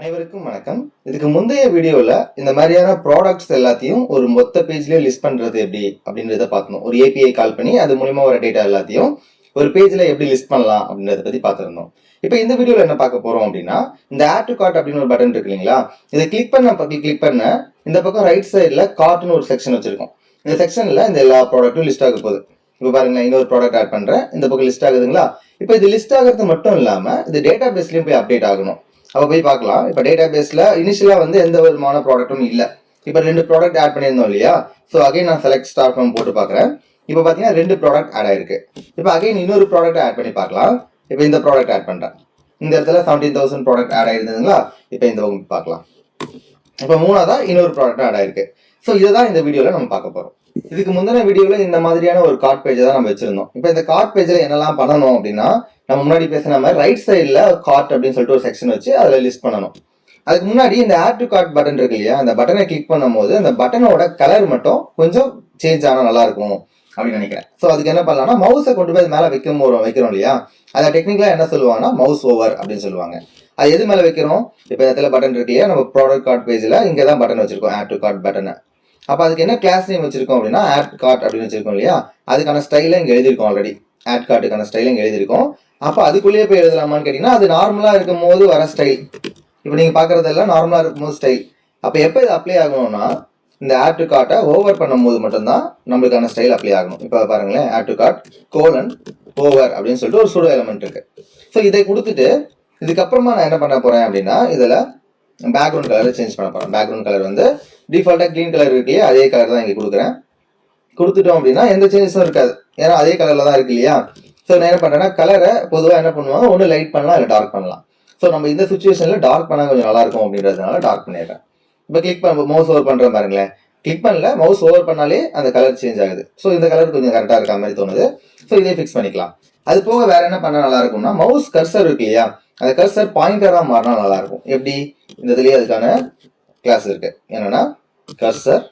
அனைவருக்கும் வணக்கம். இதுக்கு முந்தைய வீடியோவில் இந்த மாதிரியான ப்ராடக்ட்ஸ் எல்லாத்தையும் ஒரு மொத்த பேஜ்லேயே லிஸ்ட் பண்ணுறது எப்படி அப்படின்றத பார்க்கணும். ஒரு ஏபிஐ கால் பண்ணி அது மூலிமா வர டேட்டா எல்லாத்தையும் ஒரு பேஜில் எப்படி லிஸ்ட் பண்ணலாம் அப்படின்றத பற்றி பார்த்துருந்தோம். இப்போ இந்த வீடியோவில் என்ன பார்க்க போகிறோம் அப்படின்னா இந்த ஆட் டு கார்ட் அப்படின்னு ஒரு பட்டன் இருக்கு இல்லைங்களா? இதை கிளிக் பண்ண பக்கம் கிளிக் பண்ண இந்த பக்கம் ரைட் சைடில் கார்ட்னு ஒரு செக்ஷன் வச்சுருக்கோம். இந்த செக்ஷனில் இந்த எல்லா ப்ராடக்ட்டும் லிஸ்ட் ஆக போகுது. இப்போ பாருங்களேன் இன்னொரு ப்ராடக்ட் ஆட் பண்ணுறேன் இந்த பக்கம் லிஸ்ட் ஆகுதுங்களா? இப்போ இது லிஸ்ட் ஆகிறது மட்டும் இல்லாமல் இது டேட்டா பேஸ்லேயும் போய் அப்டேட் ஆகணும். அப்போ போய் பார்க்கலாம். இப்போ டேட்டா பேஸில் இனிஷியலாக வந்து எந்த விதமான ப்ராடக்ட்டும் இல்லை. இப்போ ரெண்டு ப்ராடக்ட் ஆட் பண்ணியிருந்தோம் இல்லையா? ஸோ அகைன் நான் செலக்ட் ஸ்டார் ஃப்ரம் போட்டு பார்க்குறேன். இப்போ பார்த்தீங்கன்னா ரெண்டு ப்ராடக்ட் ஆட் ஆயிருக்கு. இப்போ அகைன் இன்னொரு ப்ராடக்ட் ஆட் பண்ணி பார்க்கலாம். இப்போ இந்த ப்ராடக்ட் ஆட் பண்ணுறேன் இந்த இடத்துல செவன்டீன் தௌசண்ட் ப்ராடக்ட் ஆட் ஆயிருந்ததுங்களா? இப்போ இந்த பக்கம் பார்க்கலாம். இப்போ மூணாவதாக இன்னொரு ப்ராடக்ட் ஆட் ஆயிருக்கு. ஸோ இதை தான் இந்த வீடியோவில் நம்ம பார்க்க போகிறோம் இதுக்கு முந்தின வீடியோவில் இந்த மாதிரியான ஒரு கார்ட் பேஜை தான் நம்ம வச்சிருந்தோம். இப்போ இந்த கார்ட் பேஜில் என்னெல்லாம் பண்ணணும் அப்படின்னா நம்ம முன்னாடி பேசின மாதிரி ரைட் சைடில் கார்ட் அப்படின்னு சொல்லிட்டு ஒரு செக்ஷன் வச்சு அதில் லிஸ்ட் பண்ணணும். அதுக்கு முன்னாடி இந்த ஆட் டு கார்ட் பட்டன் இருக்கு இல்லையா அந்த பட்டனை கிளிக் பண்ணும்போது அந்த பட்டனோட கலர் மட்டும் கொஞ்சம் சேஞ்ச் ஆனால் நல்லா இருக்கும் அப்படின்னு நினைக்கிறேன். ஸோ அதுக்கு என்ன பண்ணலாம்னா மவுஸை கொண்டு போய் அது மேலே வைக்கும் போது வைக்கிறோம் இல்லையா? அதை டெக்னிக்கலாக என்ன சொல்லுவாங்கன்னா மவுஸ் ஓவர் அப்படின்னு சொல்லுவாங்க. அது எது மேலே வைக்கிறோம்? இப்போ இடத்துல பட்டன் இருக்கு இல்லையா நம்ம ப்ராடக்ட் கார்ட் பேஜில் இங்கே தான் பட்டன் வச்சிருக்கோம் ஆட் டு கார்ட் பட்டனை அப்போ அதுக்கு என்ன கிளாஸ் நேம் வச்சிருக்கோம் அப்படின்னா ஆட் கார்ட் அப்படின்னு வச்சிருக்கோம் இல்லையா? அதுக்கான ஸ்டைலை இங்கே எழுதியிருக்கோம் ஆல்ரெடி ஆட் கார்டுக்கான ஸ்டைலை இங்கே எழுதியிருக்கோம். அப்போ அதுக்குள்ளேயே போய் எழுதலாமான்னு கேட்டிங்கன்னா அது நார்மலாக இருக்கும் போது வர ஸ்டைல் இப்போ நீங்கள் பார்க்குறதெல்லாம் நார்மலாக இருக்கும்போது ஸ்டைல் அப்போ எப்போ இது அப்ளை ஆகணும்னா இந்த ஆட் டு கார்ட்டை ஓவர் பண்ணும்போது மட்டும்தான் நம்மளுக்கான ஸ்டைல் அப்ளை ஆகணும். இப்போ பாருங்களேன் add to cart colon over அப்படின்னு சொல்லிட்டு ஒரு சுடோ எலமெண்ட் இருக்கு. ஸோ இதை கொடுத்துட்டு இதுக்கப்புறமா நான் என்ன பண்ண போகிறேன் அப்படின்னா இதில் பேக்ரவுண்ட் கலரை சேஞ்ச் பண்ண போகிறேன் பேக்ரவுண்ட் கலர் வந்து டிஃபால்ட்டாக க்ரீன் கலர் இருக்கு இல்லையா அதே கலர் தான் இங்கே கொடுக்குறேன். கொடுத்துட்டோம் அப்படின்னா எந்த சேஞ்சஸும் இருக்காது. ஏன்னா அதே கலரில் தான் இருக்கு இல்லையா? ஸோ நான் என்ன பண்ணுறேன்னா கலரை பொதுவாக என்ன பண்ணுவாங்க? ஒன்று லைட் பண்ணலாம் இல்லை டார்க் பண்ணலாம். ஸோ நம்ம இந்த சுச்சுவேஷனில் டார்க் பண்ணால் கொஞ்சம் நல்லா இருக்கும் அப்படின்றதுனால டார்க் பண்ணிடுறேன். இப்போ கிளிக் பண்ண மவுஸ் ஓவர் பண்ணுற பாருங்களேன் கிளிக் பண்ணல மவுஸ் ஓவர் பண்ணாலே அந்த கலர் சேஞ்ச் ஆகுது. ஸோ இந்த கலர் கொஞ்சம் கரெக்டாக இருக்க மாதிரி தோணுது. ஸோ இதே ஃபிக்ஸ் பண்ணிக்கலாம். அது போக வேற என்ன பண்ணால் நல்லா இருக்கும்னா மவுஸ் கர்சர் இருக்கு இல்லையா? அந்த கர்சர் பாயிண்டராக மாறினா நல்லா இருக்கும். எப்படி? இந்த இதுலேயே அதுக்கான கிளாஸ் இருக்கு. என்னன்னா கர்சர்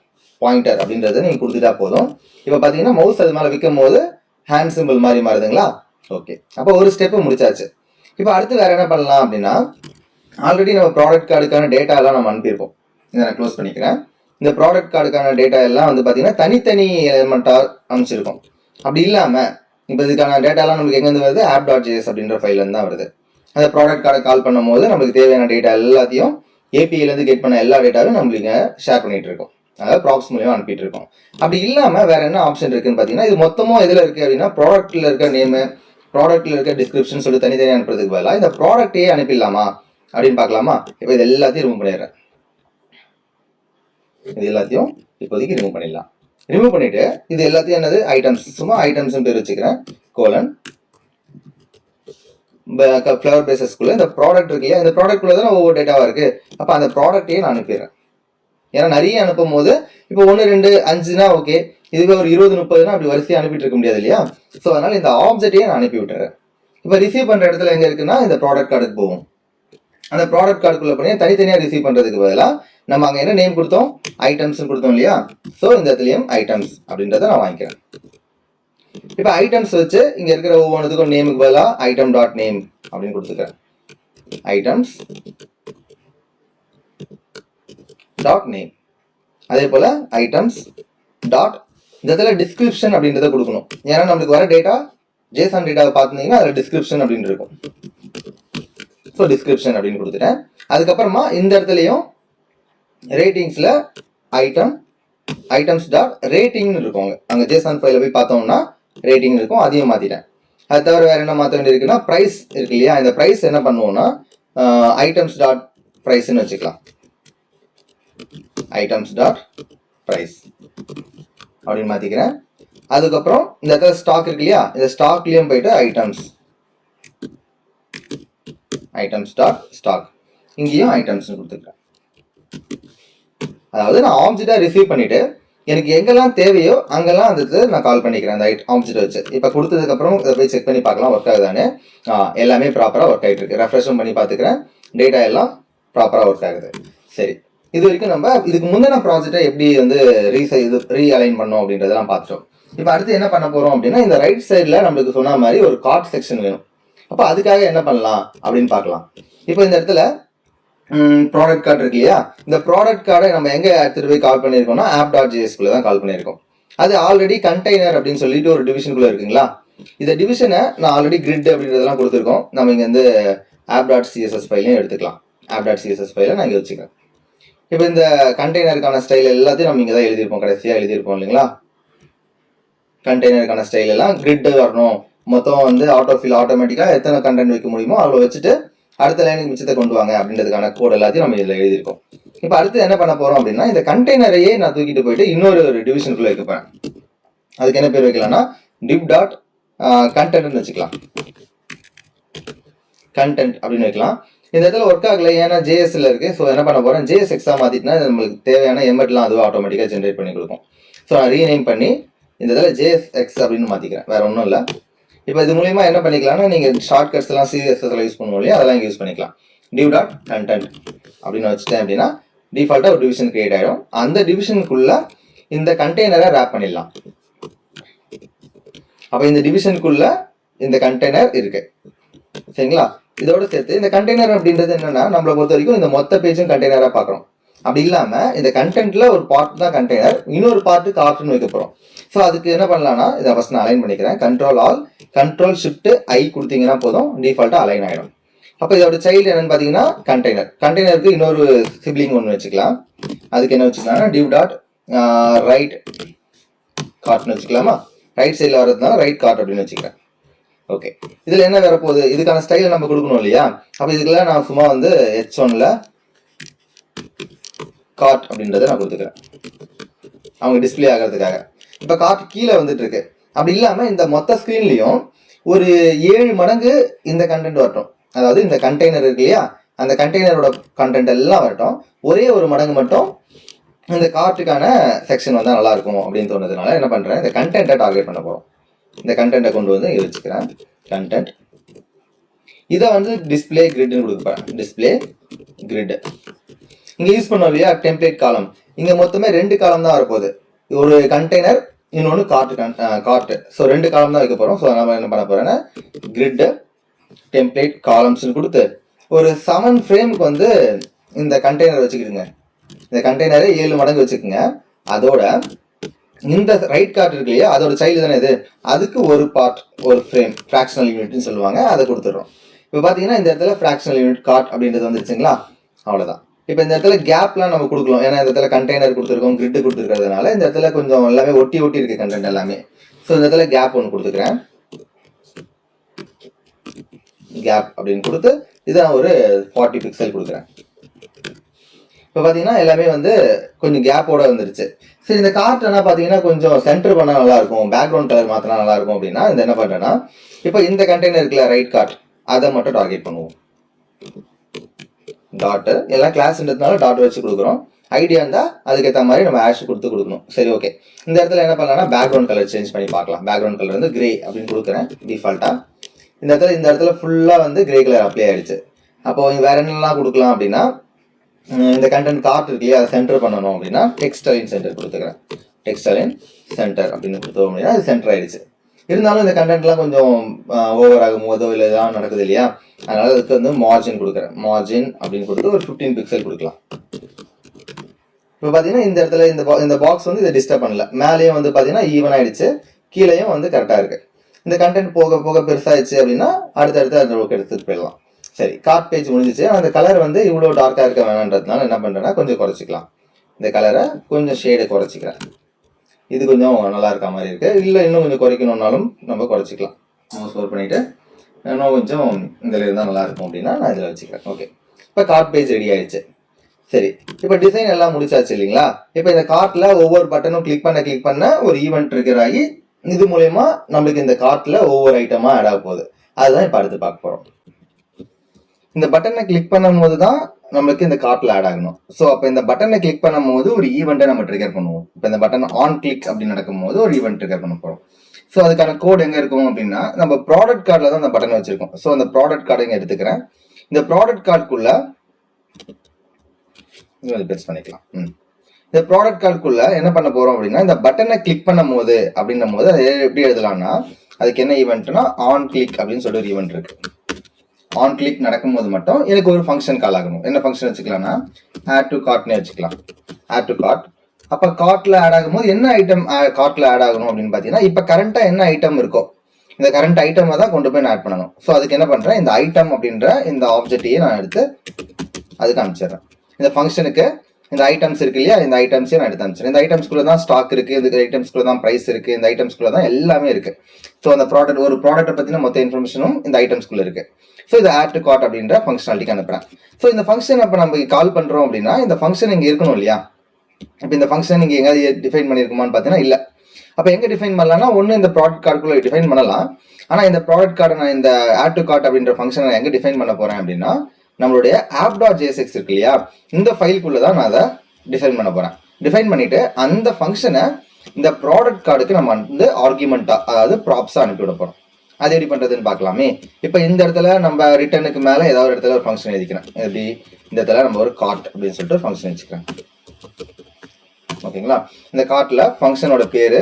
பாயிண்டர் அப்படின்றத நீங்கள் கொடுத்துட்டா போதும். இப்போ பார்த்தீங்கன்னா மவுஸ் அது மேலே விற்கும் போது ஹேண்ட் சிம்பிள் மாதிரி மாறுதுங்களா? ஓகே அப்போ ஒரு ஸ்டெப்பு முடிச்சாச்சு. இப்போ அடுத்து வேற என்ன பண்ணலாம் அப்படின்னா ஆல்ரெடி நம்ம ப்ராடக்ட் கார்டுக்கான டேட்டா எல்லாம் நம்ம அனுப்பியிருப்போம். இதை நான் க்ளோஸ் பண்ணிக்கிறேன். இந்த ப்ராடக்ட் கார்டுக்கான டேட்டா எல்லாம் வந்து பார்த்தீங்கன்னா தனித்தனி எலிமெண்ட்டாக அனுப்பிச்சிருக்கோம். அப்படி இல்லாமல் இப்போ இதுக்கான டேட்டாலாம் நமக்கு எங்கேருந்து வருது? ஆப் டாட் ஜிஎஸ் அப்படின்ற ஃபைல்லேருந்து தான் வருது. அந்த ப்ராடக்ட் கார்டை கால் பண்ணும்போது நமக்கு தேவையான டேட்டா எல்லாத்தையும் ஏபிஐலேருந்து கெட் பண்ண எல்லா டேட்டாவும் நம்மளுக்கு ஷேர் பண்ணிகிட்டு இருக்கோம். அதாவது ப்ராப்ஸ் மூலியமாக அனுப்பிட்டு இருக்கோம் அப்படி இல்லாமல் வேற என்ன ஆப்ஷன் இருக்குன்னு பார்த்தீங்கன்னா இது மொத்தமும் எதில் இருக்குது அப்படின்னா ப்ராடக்ட்ல இருக்க நேமு ப்ராடக்ட்ல இருக்க டிஸ்கிரிப்ஷன் சொல்லி தனித்தனியாக அனுப்புறதுக்கு பதிலாக இந்த ப்ராடக்டையே அனுப்பிடலாமா அப்படின்னு பார்க்கலாமா? இப்போ இது எல்லாத்தையும் ரிமூவ் பண்ணிடுறேன். இது எல்லாத்தையும் இப்போதைக்கு ரிமூவ் பண்ணிடலாம். ரிமூவ் பண்ணிட்டு இது எல்லாத்தையும் என்னது? ஐட்டம்ஸ் சும்மா ஐட்டம்ஸ் பேர் வச்சுக்கிறேன். கோலன் ஃப்ளவர் பேசஸ்குள்ளே இந்த ப்ராடக்ட் இருக்கு இல்லையா? இந்த ப்ராடக்ட்குள்ள தான் ஒவ்வொரு டேட்டாவாக இருக்குது அப்போ அந்த ப்ராடக்ட்டையே நான் அனுப்பிடுறேன். ஏன்னா நிறைய அனுப்பும் போது இப்போ ஒன்று ரெண்டு அஞ்சுனா ஓகே இதுவே ஒரு இருபது முப்பதுனா அப்படி வரிசையாக அனுப்பிட்டு இருக்க முடியாது இல்லையா? ஸோ அதனால் இந்த ஆப்ஜெக்டையே நான் அனுப்பி விட்டுறேன். இப்போ ரிசீவ் பண்ணுற இடத்துல எங்கே இருக்குன்னா இந்த ப்ராடக்ட் கார்டுக்கு போகும் அந்த ப்ராடக்ட் கார்டுக்குள்ள பண்ணி தனித்தனியாக ரிசீவ் பண்ணுறதுக்கு பதிலாக நம்ம அங்கே என்ன நேம் கொடுத்தோம்? ஐட்டம்ஸ்னு கொடுத்தோம் இல்லையா? ஸோ இந்த இடத்துலையும் ஐட்டம்ஸ் அப்படின்றத நான் வாங்கிக்கிறேன். இப்போ ஐட்டம்ஸ் வச்சு இங்கே இருக்கிற ஒவ்வொன்றுத்துக்கும் நேமுக்கு பதிலாக ஐட்டம் டாட் நேம் அப்படின்னு கொடுத்துக்கிறேன். ஐட்டம்ஸ் டாட் நேம் அதே போல் ஐட்டம்ஸ் டாட் இந்த இடத்துல டிஸ்கிரிப்ஷன் அப்படின்றத கொடுக்கணும். ஏன்னா நம்மளுக்கு வர டேட்டா ஜேசன் டேட்டாவை பார்த்துருந்தீங்கன்னா அதில் டிஸ்கிரிப்ஷன் அப்படின்னு இருக்கும். ஸோ டிஸ்கிரிப்ஷன் அப்படின்னு கொடுத்துட்டேன். அதுக்கப்புறமா இந்த இடத்துலையும் ரேட்டிங்ஸில் ஐட்டம் ஐட்டம்ஸ் டாட் ரேட்டிங்னு இருக்கும் அங்கே. ஜேசான் ஃபைல போய் பார்த்தோம்னா ரேட்டிங் இருக்கும் அதையும் மாற்றிட்டேன் அது தவிர வேறு என்ன மாற்ற வேண்டியிருக்குன்னா ப்ரைஸ் இருக்கு இல்லையா? இந்த ப்ரைஸ் என்ன பண்ணுவோம்னா ஐட்டம்ஸ் டாட் ப்ரைஸ்ன்னு வச்சுக்கலாம். ஐட்டம்ஸ் டாட் ப்ரைஸ் அப்படின்னு மாற்றிக்கிறேன் அதுக்கப்புறம் இந்த இடத்துல ஸ்டாக் இருக்கு இல்லையா? இந்த ஸ்டாக்லேயும் போயிட்டு ஐட்டம்ஸ் ஐட்டம்ஸ் டாட் ஸ்டாக் இங்கேயும் ஐட்டம்ஸ்னு கொடுத்துக்கிறேன் அதாவது நான் ஆப்ஜெக்டாக ரிசீவ் பண்ணிவிட்டு எனக்கு எங்கெல்லாம் தேவையோ அங்கெல்லாம் அந்த நான் கால் பண்ணிக்கிறேன். அந்த ஆப்ஜெக்ட் வச்சு. இப்போ கொடுத்ததுக்கப்புறம் இதை போய் செக் பண்ணி பார்க்கலாம் ஒர்க் ஆகுதானே எல்லாமே ப்ராப்பராக ஒர்க் ஆகிட்டு இருக்கு. ரெஃப்ரெஷும் பண்ணி பார்த்துக்கிறேன். டேட்டா எல்லாம் ப்ராப்பராக ஒர்க் ஆகுது. சரி. இது வரைக்கும் நம்ம இதுக்கு முந்தின ப்ராஜெக்டை எப்படி வந்து ரீசை இது ரீஅலைன் பண்ணோம் அப்படின்றதெல்லாம் பார்த்துட்டோம். இப்போ அடுத்து என்ன பண்ண போகிறோம் அப்படின்னா இந்த ரைட் சைடில் நம்மளுக்கு சொன்ன மாதிரி ஒரு கார்ட் செக்ஷன் வேணும். அப்போ அதுக்காக என்ன பண்ணலாம் அப்படின்னு பார்க்கலாம். இப்போ இந்த இடத்துல ப்ராடக்ட் கார்டு இருக்கு இல்லையா? இந்த ப்ராடக்ட் கார்டை நம்ம எங்கே எடுத்துகிட்டு போய் கால் பண்ணியிருக்கோம்னா ஆப் டாட் ஜிஎஸ்குள்ளே தான் கால் பண்ணியிருக்கோம். அது ஆல்ரெடி கண்டெய்னர் அப்படின்னு சொல்லிட்டு ஒரு டிவிஷனுக்குள்ளே இருக்குங்களா? இந்த டிவிஷனை நான் ஆல்ரெடி கிரிட் அப்படின்றதெல்லாம் கொடுத்துருக்கோம். நம்ம இங்கே வந்து ஆப் டாட் சிஎஸ்எஸ் ஃபைலையும் எடுத்துக்கலாம். ஆப் டாட் சிஎஸ்எஸ் ஃபைலை நான் இங்கே வச்சுக்கிறேன். இப்போ இந்த கண்டெய்னருக்கான ஸ்டைல் எல்லாத்தையும் நம்ம இங்கே தான் எழுதியிருப்போம். கடைசியாக எழுதியிருப்போம் இல்லைங்களா? கண்டெய்னருக்கான ஸ்டைல் எல்லாம் கிரிட்டு வரணும். மொத்தம் வந்து ஆட்டோ ஃபில் ஆட்டோமேட்டிக்காக எத்தனை கண்டென்ட் வைக்க முடியுமோ அவ்வளோ வச்சுட்டு அடுத்த லைனுக்கு மிச்சத்தை கொண்டு வாங்க அப்படின்றதுக்கான கோட் எல்லாத்தையும் நம்ம இதில் எழுதியிருக்கோம். இப்போ அடுத்து என்ன பண்ண போகிறோம் அப்படின்னா இந்த கண்டெய்னரையே நான் தூக்கிட்டு போயிட்டு இன்னொரு ஒரு டிவிஷனுக்குள்ள வைக்க அதுக்கு என்ன பேர் வைக்கலாம்னா டிப் டாட் கண்டென்ட்னு வச்சுக்கலாம். கண்டென்ட் அப்படின்னு வைக்கலாம். இந்த இடத்துல ஒர்க் ஆகலை ஏன்னா ஜேஎஸ்ல இருக்கு. ஸோ என்ன பண்ண போறேன்? ஜேஎஸ் எக்ஸாம் மாத்திட்டுனா நம்மளுக்கு தேவையான எம்எட்லாம் அதுவும் ஆட்டோமேட்டிக்காக ஜென்ரேட் பண்ணி கொடுக்கும் ஸோ நான் ரீநேம் பண்ணி இந்த இதில் ஜேஎஸ் எக்ஸ் அப்படின்னு மாத்திக்கிறேன். வேற ஒன்றும் இல்லை. இப்போ இது மூலியமா என்ன பண்ணிக்கலாம்னா நீங்க ஷார்ட் கட்ஸ் எல்லாம் சிஎஸ்எஸ்ல யூஸ் பண்ணுவோம் இல்லையா? அதெல்லாம் யூஸ் பண்ணிக்கலாம். டியூ டாட் கண்டென்ட் அப்படின்னு வச்சுட்டேன் அப்படின்னா டிஃபால்ட்டாக ஒரு டிவிஷன் கிரியேட் ஆகிடும் அந்த டிவிஷனுக்குள்ள இந்த கண்டெய்னரை ரேப் பண்ணிடலாம். அப்போ இந்த டிவிஷனுக்குள்ள இந்த கண்டெய்னர் இருக்கு. சரிங்களா? இதோட சேர்த்து இந்த கண்டெய்னர் அப்படின்றது என்னன்னா நம்மளை பொறுத்த வரைக்கும் இந்த மொத்த பேஜும் கண்டெய்னராக பார்க்குறோம். அப்படி இல்லாமல் இந்த கண்டென்ட்ல ஒரு பார்ட் தான் கண்டெய்னர் இன்னொரு பார்ட்டு கார்ட்னு வைக்க போகிறோம் ஸோ அதுக்கு என்ன பண்ணலாம்னா இதை ஃபர்ஸ்ட் நான் அலைன் பண்ணிக்கிறேன். Control all control shift I கொடுத்தீங்கன்னா போதும் டிஃபால்ட்டாக அலைன் ஆகிடும் அப்போ இதோட சைல்டு என்னன்னு பார்த்தீங்கன்னா கண்டெய்னர் கண்டெய்னருக்கு இன்னொரு சிப்ளிங் ஒன்று வச்சுக்கலாம். அதுக்கு என்ன வச்சுக்கலாம்னா டியூ டாட் ரைட் கார்ட்னு வச்சுக்கலாமா? ரைட் சைடில் வரதுனால ரைட் கார்ட் அப்படின்னு வச்சுக்கிறேன். ஓகே இதில் என்ன வரப்போகுது? போகுது இதுக்கான ஸ்டைல் நம்ம கொடுக்கணும் இல்லையா? அப்போ இதுக்கெல்லாம் நான் சும்மா வந்து ஹெச் ஒன்ல கார்ட் அப்படின்றத நான் கொடுத்துக்கிறேன். அவங்க டிஸ்ப்ளே ஆகிறதுக்காக. இப்போ காட் கீழே வந்துட்டு இருக்கு. அப்படி இல்லாமல் இந்த மொத்த ஸ்க்ரீன்லையும் ஒரு ஏழு மடங்கு இந்த கண்டென்ட் வரட்டும். அதாவது இந்த கண்டெய்னர் இருக்கு இல்லையா? அந்த கண்டெய்னரோட கண்டென்ட் எல்லாம் வரட்டும். ஒரே ஒரு மடங்கு மட்டும் இந்த கார்ட்டுக்கான செக்ஷன் வந்தால் நல்லா இருக்கும் அப்படின்னு தோணுதுனால என்ன பண்ணுறேன் இந்த கண்டென்ட்டை டார்கெட் பண்ண போகிறோம் இந்த கண்டென்ட்டை கொண்டு வந்து இங்கே வச்சுக்கிறேன். கண்டென்ட் இதை வந்து டிஸ்ப்ளே கிரிட்னு கொடுக்க போகிறேன் டிஸ்ப்ளே கிரிட் இங்கே யூஸ் பண்ணோம் இல்லையா? டெம்ப்ளேட் காலம் இங்கே மொத்தமே ரெண்டு காலம் தான் வரப்போகுது. ஒரு கண்டெய்னர் இன்னொன்று கார்ட் கார்ட்டு ஸோ ரெண்டு காலம் தான் வைக்க போகிறோம் ஸோ நம்ம என்ன பண்ண போகிறேன்னா கிரிட்டு டெம்ப்ளேட் காலம்ஸ்னு கொடுத்து ஒரு செவன் ஃப்ரேமுக்கு வந்து இந்த கண்டெய்னர் வச்சுக்கிடுங்க. இந்த கண்டெய்னரை ஏழு மடங்கு வச்சுக்கோங்க. அதோட இந்த ரைட் கார்டு இருக்கு இல்லையா அதோட சைல்டு தானே இது? அதுக்கு ஒரு பார்ட் ஒரு ஃப்ரேம் ஃப்ராக்ஷனல் யூனிட்னு சொல்லுவாங்க. அதை கொடுத்துட்றோம். இப்போ பார்த்தீங்கன்னா இந்த இடத்துல ஃப்ராக்ஷனல் யூனிட் கார்ட் அப்படின்றது வந்துருச்சுங்களா? அவ்வளோதான் இப்போ இந்த இடத்துல கேப்லாம் நம்ம கொடுக்கலாம். ஏன்னா இந்த இடத்துல கண்டெய்னர் கொடுத்துருக்கோம் கிரிட் கொடுத்துருக்கிறதுனால இந்த இடத்துல கொஞ்சம் எல்லாமே ஒட்டி ஒட்டி இருக்கு கண்டென்ட் எல்லாமே. ஸோ இந்த இடத்துல கேப் ஒன்று கொடுத்துக்கிறேன். கேப் அப்படின்னு கொடுத்து இதை நான் ஒரு ஃபார்ட்டி பிக்சல் கொடுக்குறேன். இப்போ பார்த்தீங்கன்னா எல்லாமே வந்து கொஞ்சம் கேப்போட வந்துருச்சு. சரி இந்த கார்ட் என்ன பார்த்தீங்கன்னா கொஞ்சம் சென்டர் பண்ணால் நல்லாயிருக்கும் பேக்ரவுண்ட் கலர் மாற்றினா நல்லாயிருக்கும் அப்படின்னா இந்த என்ன பண்ணுறேன்னா இப்போ இந்த கண்டெய்னர் இருக்குல்ல ரைட் கார்ட் அதை மட்டும் டார்கெட் பண்ணுவோம். டாட்டு எல்லாம் கிளாஸ்ன்றதுனால டாட் வச்சு கொடுக்குறோம். ஐடியா இருந்தால் அதுக்கேற்ற மாதிரி நம்ம ஆஷ் கொடுத்து கொடுக்கணும். சரி ஓகே இந்த இடத்துல என்ன பண்ணலாம்னா பேக்ரவுண்ட் கலர் சேஞ்ச் பண்ணி பார்க்கலாம். பேக்ரவுண்ட் கலர் வந்து கிரே அப்படின்னு கொடுக்குறேன் டிஃபால்ட்டாக இந்த இடத்துல இந்த இடத்துல ஃபுல்லாக வந்து கிரே கலர் அப்ளை ஆயிடுச்சு. அப்போ வேற என்னெல்லாம் கொடுக்கலாம் அப்படின்னா இந்த கண்டென்ட் கார்ட் இருக்கு இல்லையா அதை சென்டர் பண்ணணும் அப்படின்னா டெக்ஸ்டைலின் சென்டர் கொடுத்துக்கிறேன். டெக்ஸ்டைலின் சென்டர் அப்படின்னு கொடுத்தோம் அப்படின்னா அது சென்டர் ஆயிடுச்சு. இருந்தாலும் இந்த கண்டென்ட்லாம் கொஞ்சம் ஓவர் ஆகும் போதோ இல்லை இதெல்லாம் நடக்குது இல்லையா அதனால அதுக்கு வந்து மார்ஜின் கொடுக்குறேன். மார்ஜின் அப்படின்னு கொடுத்து ஒரு ஃபிஃப்டீன் பிக்சல் கொடுக்கலாம். இப்போ பார்த்தீங்கன்னா இந்த இடத்துல இந்த இந்த பாக்ஸ் வந்து இதை டிஸ்டர்ப் பண்ணல. மேலேயும் வந்து பார்த்தீங்கன்னா ஈவன் ஆயிடுச்சு கீழேயும் வந்து கரெக்டாக இருக்குது இந்த கண்டென்ட் போக போக பெருசாயிடுச்சு அப்படின்னா அடுத்தடுத்து அந்த அளவுக்கு எடுத்துட்டு போயிடலாம். சரி கார்ட் பேஜ் முடிஞ்சிச்சு. அந்த கலர் வந்து இவ்வளோ டார்க்காக இருக்க வேணான்றதுனால என்ன பண்ணுறேன்னா கொஞ்சம் குறைச்சிக்கலாம். இந்த கலரை கொஞ்சம் ஷேடு குறைச்சிக்கிறேன். இது கொஞ்சம் நல்லா இருக்க மாதிரி இருக்குது இல்லை இன்னும் கொஞ்சம் குறைக்கணும்னாலும் நம்ம குறைச்சிக்கலாம். நம்ம ஸ்கோர் பண்ணிவிட்டு இன்னும் கொஞ்சம் இதில் இருந்தால் நல்லா இருக்கும் அப்படின்னா நான் இதில் வச்சுக்கிறேன். ஓகே இப்போ கார்ட் பேஜ் ரெடி ஆயிடுச்சு. சரி இப்போ டிசைன் எல்லாம் முடிச்சாச்சு இல்லைங்களா? இப்போ இந்த கார்ட்டில் ஒவ்வொரு பட்டனும் கிளிக் பண்ண கிளிக் பண்ண ஒரு ஈவெண்ட் ட்ரிகர் ஆகி இது மூலயமா நம்மளுக்கு இந்த கார்ட்டில் ஒவ்வொரு ஐட்டமாக ஆட் ஆக போகுது. அதுதான் இப்போ அடுத்து பார்க்க போகிறோம் இந்த பட்டனை கிளிக் பண்ணும் போது தான் நம்மளுக்கு இந்த கார்ட்ல ஆட் ஆகணும். ஸோ அப்போ இந்த பட்டனை கிளிக் பண்ணும் போது ஒரு ஈவெண்ட்டை நம்ம ட்ரிகர் பண்ணுவோம். இப்போ இந்த பட்டன் ஆன் கிளிக் அப்படின்னு நடக்கும்போது ஒரு ஈவெண்ட் ட்ரிகர் பண்ண போகிறோம் ஸோ அதுக்கான கோட் எங்கே இருக்கும் அப்படின்னா நம்ம ப்ராடக்ட் கார்டில் தான் அந்த பட்டன் வச்சிருக்கோம். ஸோ அந்த ப்ராடக்ட் கார்டை இங்கே எடுத்துக்கிறேன். இந்த ப்ராடக்ட் கார்டுக்குள்ள பெஸ்ட் பண்ணிக்கலாம். ம். இந்த ப்ராடக்ட் கார்டுக்குள்ள என்ன பண்ண போறோம் அப்படின்னா இந்த பட்டனை கிளிக் பண்ணும் போது அப்படின்னும் போது அதை எப்படி எழுதலாம்னா அதுக்கு என்ன ஈவெண்ட்னா ஆன் கிளிக் அப்படின்னு சொல்லிட்டு ஒரு ஈவெண்ட் இருக்கு. ஆன் கிளிக் நடக்கும்போது மட்டும் எனக்கு ஒரு ஃபங்க்ஷன் கால் ஆகணும். என்ன ஃபங்க்ஷன் வச்சுக்கலாம்னா ஆட் டு கார்ட்னே வச்சுக்கலாம். ஆட் டு கார்ட் அப்போ கார்ட்ல ஆட் ஆகும்போது என்ன ஐட்டம் கார்ட்ல ஆட் ஆகணும் அப்படின்னு பார்த்தீங்கன்னா இப்போ கரண்ட்டாக என்ன ஐட்டம் இருக்கோ இந்த கரண்ட் ஐட்டமை தான் கொண்டு போய் நான் ஆட் பண்ணணும். ஸோ அதுக்கு என்ன பண்ணுறேன் இந்த ஐட்டம் அப்படின்ற இந்த ஆப்ஜெக்டையே நான் எடுத்து அதுக்கு அனுப்பிச்சிடுறேன். இந்த ஃபங்க்ஷனுக்கு இந்த ஐட்டம்ஸ் இருக்கு இல்லையா இந்த ஐட்டம்ஸையும் நான் எடுத்து அனுப்பிச்சிடுறேன். இந்த ஐட்டம்ஸ்குள்ள தான் ஸ்டாக் இருக்கு இந்த ஐட்டம்ஸ்குள்ள தான் ப்ரைஸ் இருக்கு இந்த ஐட்டம்ஸ்குள்ள தான் எல்லாமே இருக்கு. ஸோ அந்த ப்ராடக்ட் ஒரு ப்ராடக்ட்டை பற்றின மொத்த இன்ஃபர்மேஷனும் இந்த ஐட்டம்ஸ்குள்ள இருக்கு. ஸோ இது ஆட் டு காட் அப்படின்ற ஃபங்க்ஷனாலிட்டிக்கு அனுப்புறேன். ஸோ இந்த ஃபங்க்ஷன் அப்போ நம்ம கால் பண்ணுறோம் அப்படின்னா இந்த ஃபங்க்ஷன் இங்கே இருக்கணும் இல்லையா? இப்போ இந்த ஃபங்க்ஷன் இங்கே எங்கேயாவது டிஃபைன் பண்ணியிருக்குமான்னு பார்த்தீங்கன்னா இல்லை. அப்போ எங்கே டிஃபைன் பண்ணலாம்னா ஒன்று இந்த ப்ராடக்ட் கார்டுக்குள்ளே டிஃபைன் பண்ணலாம். ஆனால் இந்த ப்ராடக்ட் கார்டை நான் இந்த ஆட் டு கார்ட் அப்படின்ற ஃபங்க்ஷனை நான் எங்கே டிஃபைன் பண்ண போகிறேன் அப்படின்னா நம்மளுடைய ஆப் டாட் ஜேஎஸ்எக்ஸ் இருக்கு இல்லையா? இந்த ஃபைலுக்குள்ளே தான் நான் அதை டிஃபைன் பண்ண போகிறேன் டிஃபைன் பண்ணிவிட்டு அந்த ஃபங்க்ஷனை இந்த ப்ராடக்ட் கார்டுக்கு நம்ம வந்து ஆர்குமெண்ட்டாக அதாவது ப்ராப்ஸாக அனுப்பி விட அது எப்படி பண்ணுறதுன்னு பார்க்கலாமே. இப்போ இந்த இடத்துல நம்ம ரிட்டர்னுக்கு மேலே ஏதாவது ஒரு இடத்துல ஒரு ஃபங்க்ஷன் எழுதிக்கிறேன். எப்படி? இந்த இடத்துல நம்ம ஒரு கார்ட் அப்படின்னு சொல்லிட்டு ஃபங்க்ஷன் வச்சுக்கிறேன். ஓகேங்களா? இந்த கார்ட்டில் ஃபங்க்ஷனோட பேர்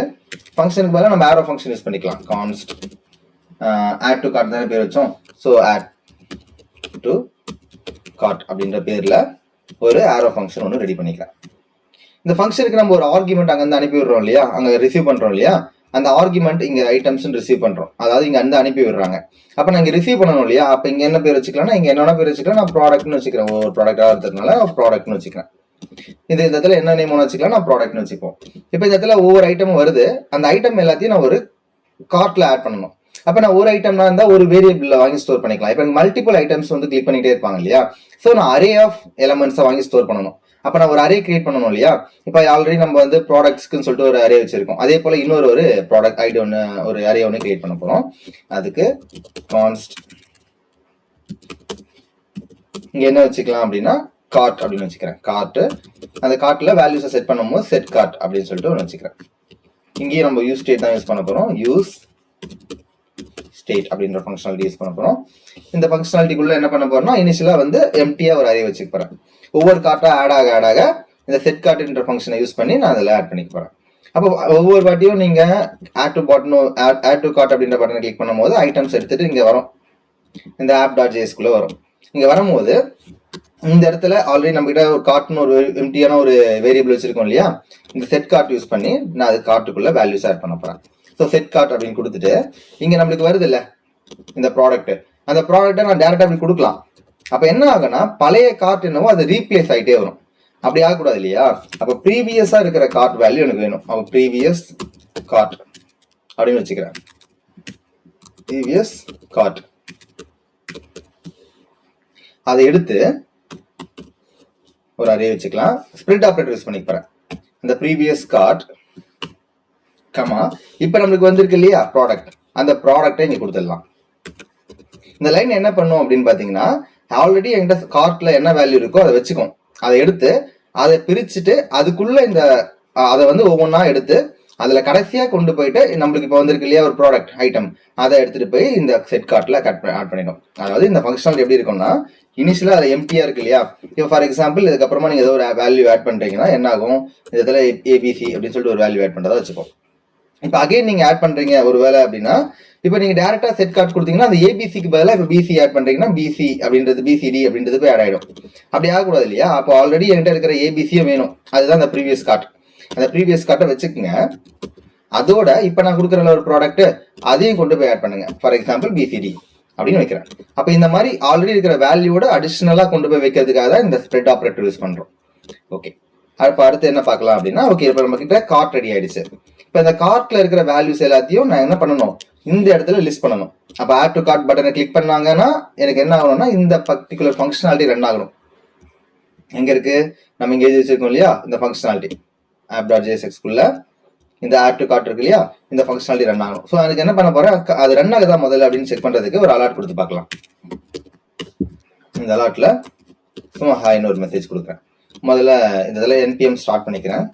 ஃபங்க்ஷனுக்கு மேலே நம்ம ஆரோ ஃபங்க்ஷன் யூஸ் பண்ணிக்கலாம். கான்ஸ்ட் ஆட் டு கார்ட் தானே பேர் வச்சோம். ஸோ ஆட் டு கார்ட் அப்படின்ற பேரில் ஒரு ஆரோ ஃபங்க்ஷன் ஒன்று ரெடி பண்ணிக்கலாம். இந்த ஃபங்க்ஷனுக்கு நம்ம ஒரு ஆர்குமெண்ட் அங்கேருந்து அனுப்பி விடுறோம் இல்லையா? அங்கே ரிசீவ் பண்ணுறோம் இல்லையா? அந்த ஆர்குமெண்ட் இங்க ஐட்டம்ஸ் ரிசீவ் பண்றோம். அதாவது இங்க அந்த அனுப்பி விடுறாங்க. அப்ப நான் ரிசீவ் பண்ணணும் இல்லையா? அப்ப இங்க என்ன பேர் வச்சுக்கலாம் இங்க என்னென்ன பேர் வச்சுக்கலாம்? நான் ப்ராடக்ட்னு வச்சுக்கிறேன். ஒரு ப்ராடக்டா இருக்கிறதுனால ப்ராடக்ட்னு வச்சுக்கிறேன். இது இந்த இடத்துல என்ன நேம் வச்சுக்கலாம்? நான் ப்ராடக்ட்னு வச்சுப்போம். இப்போ இந்த இடத்துல ஒவ்வொரு ஐட்டமும் வருது. அந்த ஐட்டம் எல்லாத்தையும் நான் ஒரு கார்ட்ல ஆட் பண்ணணும். அப்ப நான் ஒரு ஐட்டம்னா இருந்தா ஒரு வேரியபிள்ல வாங்கி ஸ்டோர் பண்ணிக்கலாம். இப்போ மல்டிபிள் ஐட்டம்ஸ் வந்து கிளிக் பண்ணிட்டே இருப்பாங்க இல்லையா? ஸோ நான் அரே ஆஃப் எலமெண்ட்ஸை வாங்கி ஸ்டோர் பண்ணணும். அப்ப நான் ஒரு அரே கிரியேட் பண்ணணும் இல்லையா? இப்போ ஆல்ரெடி நம்ம வந்து ப்ராடக்ட்ஸ்க்குன்னு சொல்லிட்டு ஒரு அரே வச்சிருக்கோம். அதே போல இன்னொரு ஒரு ப்ராடக்ட் ஐடி ஒன்று ஒரு அரே ஒன்று கிரியேட் பண்ண போறோம். அதுக்கு கான்ஸ்ட் இங்க என்ன வச்சுக்கலாம் அப்படின்னா கார்ட் அப்படின்னு வச்சுக்கிறேன். கார்ட் அந்த கார்ட்ல வேல்யூஸை செட் பண்ணும்போது செட் கார்ட் அப்படின்னு சொல்லிட்டு ஒன்று வச்சுக்கிறேன். இங்கேயும் நம்ம யூஸ் ஸ்டேட் தான் யூஸ் பண்ண போறோம். யூஸ் ஸ்டேட் அப்படின்ற ஃபங்க்ஷனாலிட்டி யூஸ் பண்ண போறோம். இந்த ஃபங்க்ஷனாலிட்டிக்குள்ள என்ன பண்ண போறோம்னா இனிஷியலா வந்து எம்டியா ஒரு அரே வச்சுக்க போகிறேன் ஒவ்வொரு கார்ட்டா ஆட் ஆக ஆட் ஆக இந்த செட் காட்டுன்ற ஃபங்க்ஷனை யூஸ் பண்ணி நான் அதில் ஆட் பண்ணிக்க போகிறேன் அப்போ ஒவ்வொரு வாட்டியும் நீங்கள் add to button add to cart அப்படின்ற பட்டனை கிளிக் பண்ணும்போது ஐட்டம்ஸ் எடுத்துகிட்டு இங்கே வரும். இந்த ஆப் டாட் ஜேஎஸ்குள்ள வரும். இங்கே வரும்போது இந்த இடத்துல ஆல்ரெடி நம்மக்கிட்ட ஒரு கார்ட்னு ஒரு எம்டியான ஒரு வேரியபிள் வச்சிருக்கோம் இல்லையா? இந்த செட் கார்ட் யூஸ் பண்ணி நான் அது கார்ட்டுக்குள்ள வேல்யூஸ் ஆட் பண்ண போறேன். ஸோ செட் கார்ட் அப்படின்னு கொடுத்துட்டு இங்க நம்மளுக்கு வருது இல்ல? இந்த ப்ராடக்ட் அந்த ப்ராடக்ட்டை நான் டேரக்டா அப்படி கொடுக்கலாம். அப்ப என்ன ஆகுன்னா பழைய கார்ட் என்னவோ அது ரீப்ளேஸ் ஆயிட்டே வரும். அப்படி ஆகக்கூடாது இல்லையா? அப்ப ப்ரீவியஸா இருக்கிற கார்ட் வேல்யூ எனக்கு வேணும். அப்ப ப்ரீவியஸ் கார்ட் அப்படின்னு வச்சுக்கிறேன். ப்ரீவியஸ் கார்ட் அதை எடுத்து ஒரு அரே வச்சுக்கலாம். ஸ்பிரிட் ஆப்ரேட்டர் யூஸ் பண்ணி போறேன். இந்த ப்ரீவியஸ் கார்ட் கமா இப்போ நம்மளுக்கு வந்திருக்கு இல்லையா? ப்ராடக்ட் அந்த ப்ராடக்டை இங்கே கொடுத்துடலாம். இந்த லைன் என்ன பண்ணும் அப்படின்னு பார்த்தீங்கன்னா ஆல்ரெடி என்கிட்ட கார்ட்ல என்ன வேல்யூ இருக்கோ அதை வச்சுக்கும் அதை எடுத்து அதை பிரிச்சுட்டு அதுக்குள்ள இந்த அதை வந்து ஒவ்வொன்றா எடுத்து அதுல கடைசியா கொண்டு போயிட்டு நம்மளுக்கு இப்போ வந்திருக்கு இல்லையா ஒரு ப்ராடக்ட் ஐட்டம் அதை எடுத்துட்டு போய் இந்த செட் கார்ட்ல கட் ஆட் பண்ணிடும் அதாவது இந்த ஃபங்க்ஷனல் எப்படி இருக்கும்னா இனிஷியலா அது எம்டியா இருக்கு இல்லையா? இப்போ ஃபார் எக்ஸாம்பிள் இதுக்கப்புறமா நீங்க ஏதோ ஒரு வேல்யூ ஆட் பண்றீங்கன்னா என்ன ஆகும் இதில் ஏபிசி அப்படின்னு சொல்லிட்டு ஒரு வேல்யூ ஆட் பண்றதா வச்சுப்போம். இப்போ அகைன் நீங்கள் ஆட் பண்ணுறீங்க ஒரு வேலை அப்படின்னா இப்போ நீங்கள் டேரெக்டாக செட் கார்ட் கொடுத்தீங்கன்னா அந்த ஏபிசிக்கு பதிலாக இப்போ பிசி ஆட் பண்ணுறீங்கன்னா பிசி அப்படின்றது பிசிடி அப்படின்றது போய் ஆட் ஆகிடும் அப்படி ஆகக்கூடாது இல்லையா? அப்போ ஆல்ரெடி என்கிட்ட இருக்கிற ஏபிசியும் வேணும். அதுதான் அந்த ப்ரீவியஸ் கார்ட் அந்த ப்ரீவியஸ் கார்ட்டை வச்சுக்கோங்க. அதோட இப்போ நான் கொடுக்குற ஒரு ப்ராடக்ட் அதையும் கொண்டு போய் ஆட் பண்ணுங்க. ஃபார் எக்ஸாம்பிள் பிசிடி அப்படின்னு வைக்கிறேன். அப்போ இந்த மாதிரி ஆல்ரெடி இருக்கிற வேல்யூவோட அடிஷ்னலாக கொண்டு போய் வைக்கிறதுக்காக தான் இந்த ஸ்ப்ரெட் ஆப்ரேட்டர் யூஸ் பண்ணுறோம் ஓகே அப்போ அடுத்து என்ன பார்க்கலாம் அப்படின்னா ஓகே இப்போ நம்ம கிட்ட கார்ட் ரெடி ஆயிடுச்சு. இப்போ இந்த கார்ட்ல இருக்கிற வேல்யூஸ் எல்லாத்தையும் நான் என்ன பண்ணணும்? இந்த இடத்துல லிஸ்ட் பண்ணணும். அப்போ ஆட் டு கார்ட் பட்டனை கிளிக் பண்ணாங்கன்னா எனக்கு என்ன ஆகணும்னா இந்த பர்டிகுலர் ஃபங்க்ஷனாலிட்டி ரன் ஆகணும். எங்க இருக்கு? நம்ம இங்கே எழுதி வச்சிருக்கோம் இல்லையா? இந்த ஃபங்க்ஷனாலிட்டி ஆப் டாட் ஜேஎஸ்எக்ஸ்குள்ள இந்த ஆட் டு கார்ட் இருக்கு இல்லையா? இந்த ஃபங்க்ஷனாலிட்டி ரன் ஆகணும். ஸோ அதுக்கு என்ன பண்ண போறேன்? அது ரன் ஆகுதா முதல்ல அப்படின்னு செக் பண்றதுக்கு ஒரு அலாட் கொடுத்து பார்க்கலாம். இந்த அலாட்ல சும்மா ஹாய்னு ஒரு மெசேஜ் கொடுக்குறேன். முதல்ல இந்த இதில் என்பிஎம் ஸ்டார்ட் பண்ணிக்கிறேன்.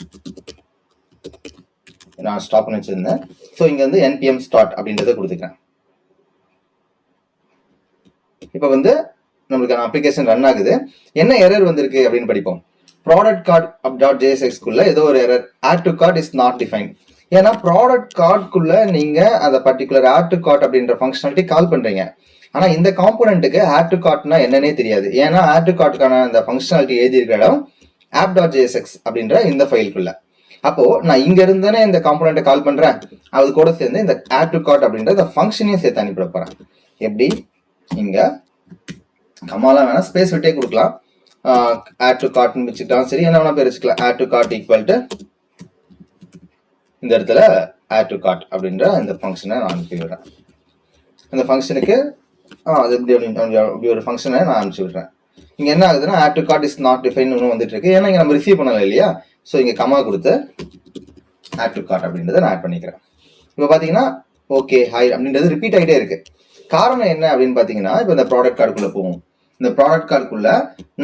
நான் ஸ்டாப் பண்ணி வச்சிருந்தேன். ஸோ இங்கே வந்து என்பிஎம் ஸ்டார்ட் அப்படின்றத கொடுத்துக்கிறேன். இப்போ வந்து நம்மளுக்கான அப்ளிகேஷன் ரன் ஆகுது. என்ன எரர் வந்திருக்கு அப்படின்னு படிப்போம். ப்ராடக்ட் கார்டு அப் டாட் ஜேஎஸ்எக்ஸ்குள்ள ஏதோ ஒரு error add to cart is not define ஏன்னா ப்ராடக்ட் கார்டுக்குள்ள நீங்க அந்த பர்டிகுலர் ஆட் டு கார்ட் அப்படின்ற ஃபங்க்ஷனாலிட்டி கால் பண்றீங்க. ஆனா இந்த காம்போனண்ட்டுக்கு ஆட் டு கார்ட்னா என்னன்னே தெரியாது. ஏன்னா ஆட் டு கார்டுக்கான அந்த ஃபங்க்ஷனாலிட்டி எழுதியிருக்கிற இடம் ஆப் டாட் ஜேஎஸ்எக்ஸ் அப்படின்ற இந்த ஃபைலுக்குள்ள அப்போ நான் இங்க இருந்தானே இந்த காம்போனண்ட்டை கால் பண்றேன். அது கூட சேர்ந்து இந்த ஆட் டு கார்ட் அப்படின்ற இந்த ஃபங்க்ஷனையும் சேர்த்து அனுப்பிட போறேன். எப்படி? இங்க கமாலாம் வேணா ஸ்பேஸ் விட்டே கொடுக்கலாம். ஆட் டு காட்னு வச்சுக்கலாம் சரி என்ன வேணா பேர் வச்சுக்கலாம். Add to cart equal to இந்த இடத்துல ஆட் டு கார்ட் அப்படின்ற இந்த ஃபங்க்ஷனை நான் அனுப்பி விடுறேன். அந்த ஃபங்க்ஷனுக்கு அது இப்படி இப்படி ஒரு ஃபங்க்ஷனை நான் அனுப்பிச்சி விடுறேன். இங்கே என்ன ஆகுதுன்னா add to cart is not define ஒன்று வந்துட்டு இருக்கு. ஏன்னா இங்கே நம்ம ரிசீவ் பண்ணலை இல்லையா? ஸோ இங்கே கமா கொடுத்து ஆட் டு கார்ட் அப்படின்றத நான் ஆட் பண்ணிக்கிறேன். இப்போ பார்த்தீங்கன்னா ஓகே ஹாய் அப்படின்றது ரிப்பீட் ஆகிட்டே இருக்கு. காரணம் என்ன அப்படின்னு பார்த்தீங்கன்னா இப்போ இந்த ப்ராடக்ட் கார்டுக்குள்ளே போகும் இந்த ப்ராடக்ட் கார்டுக்குள்ள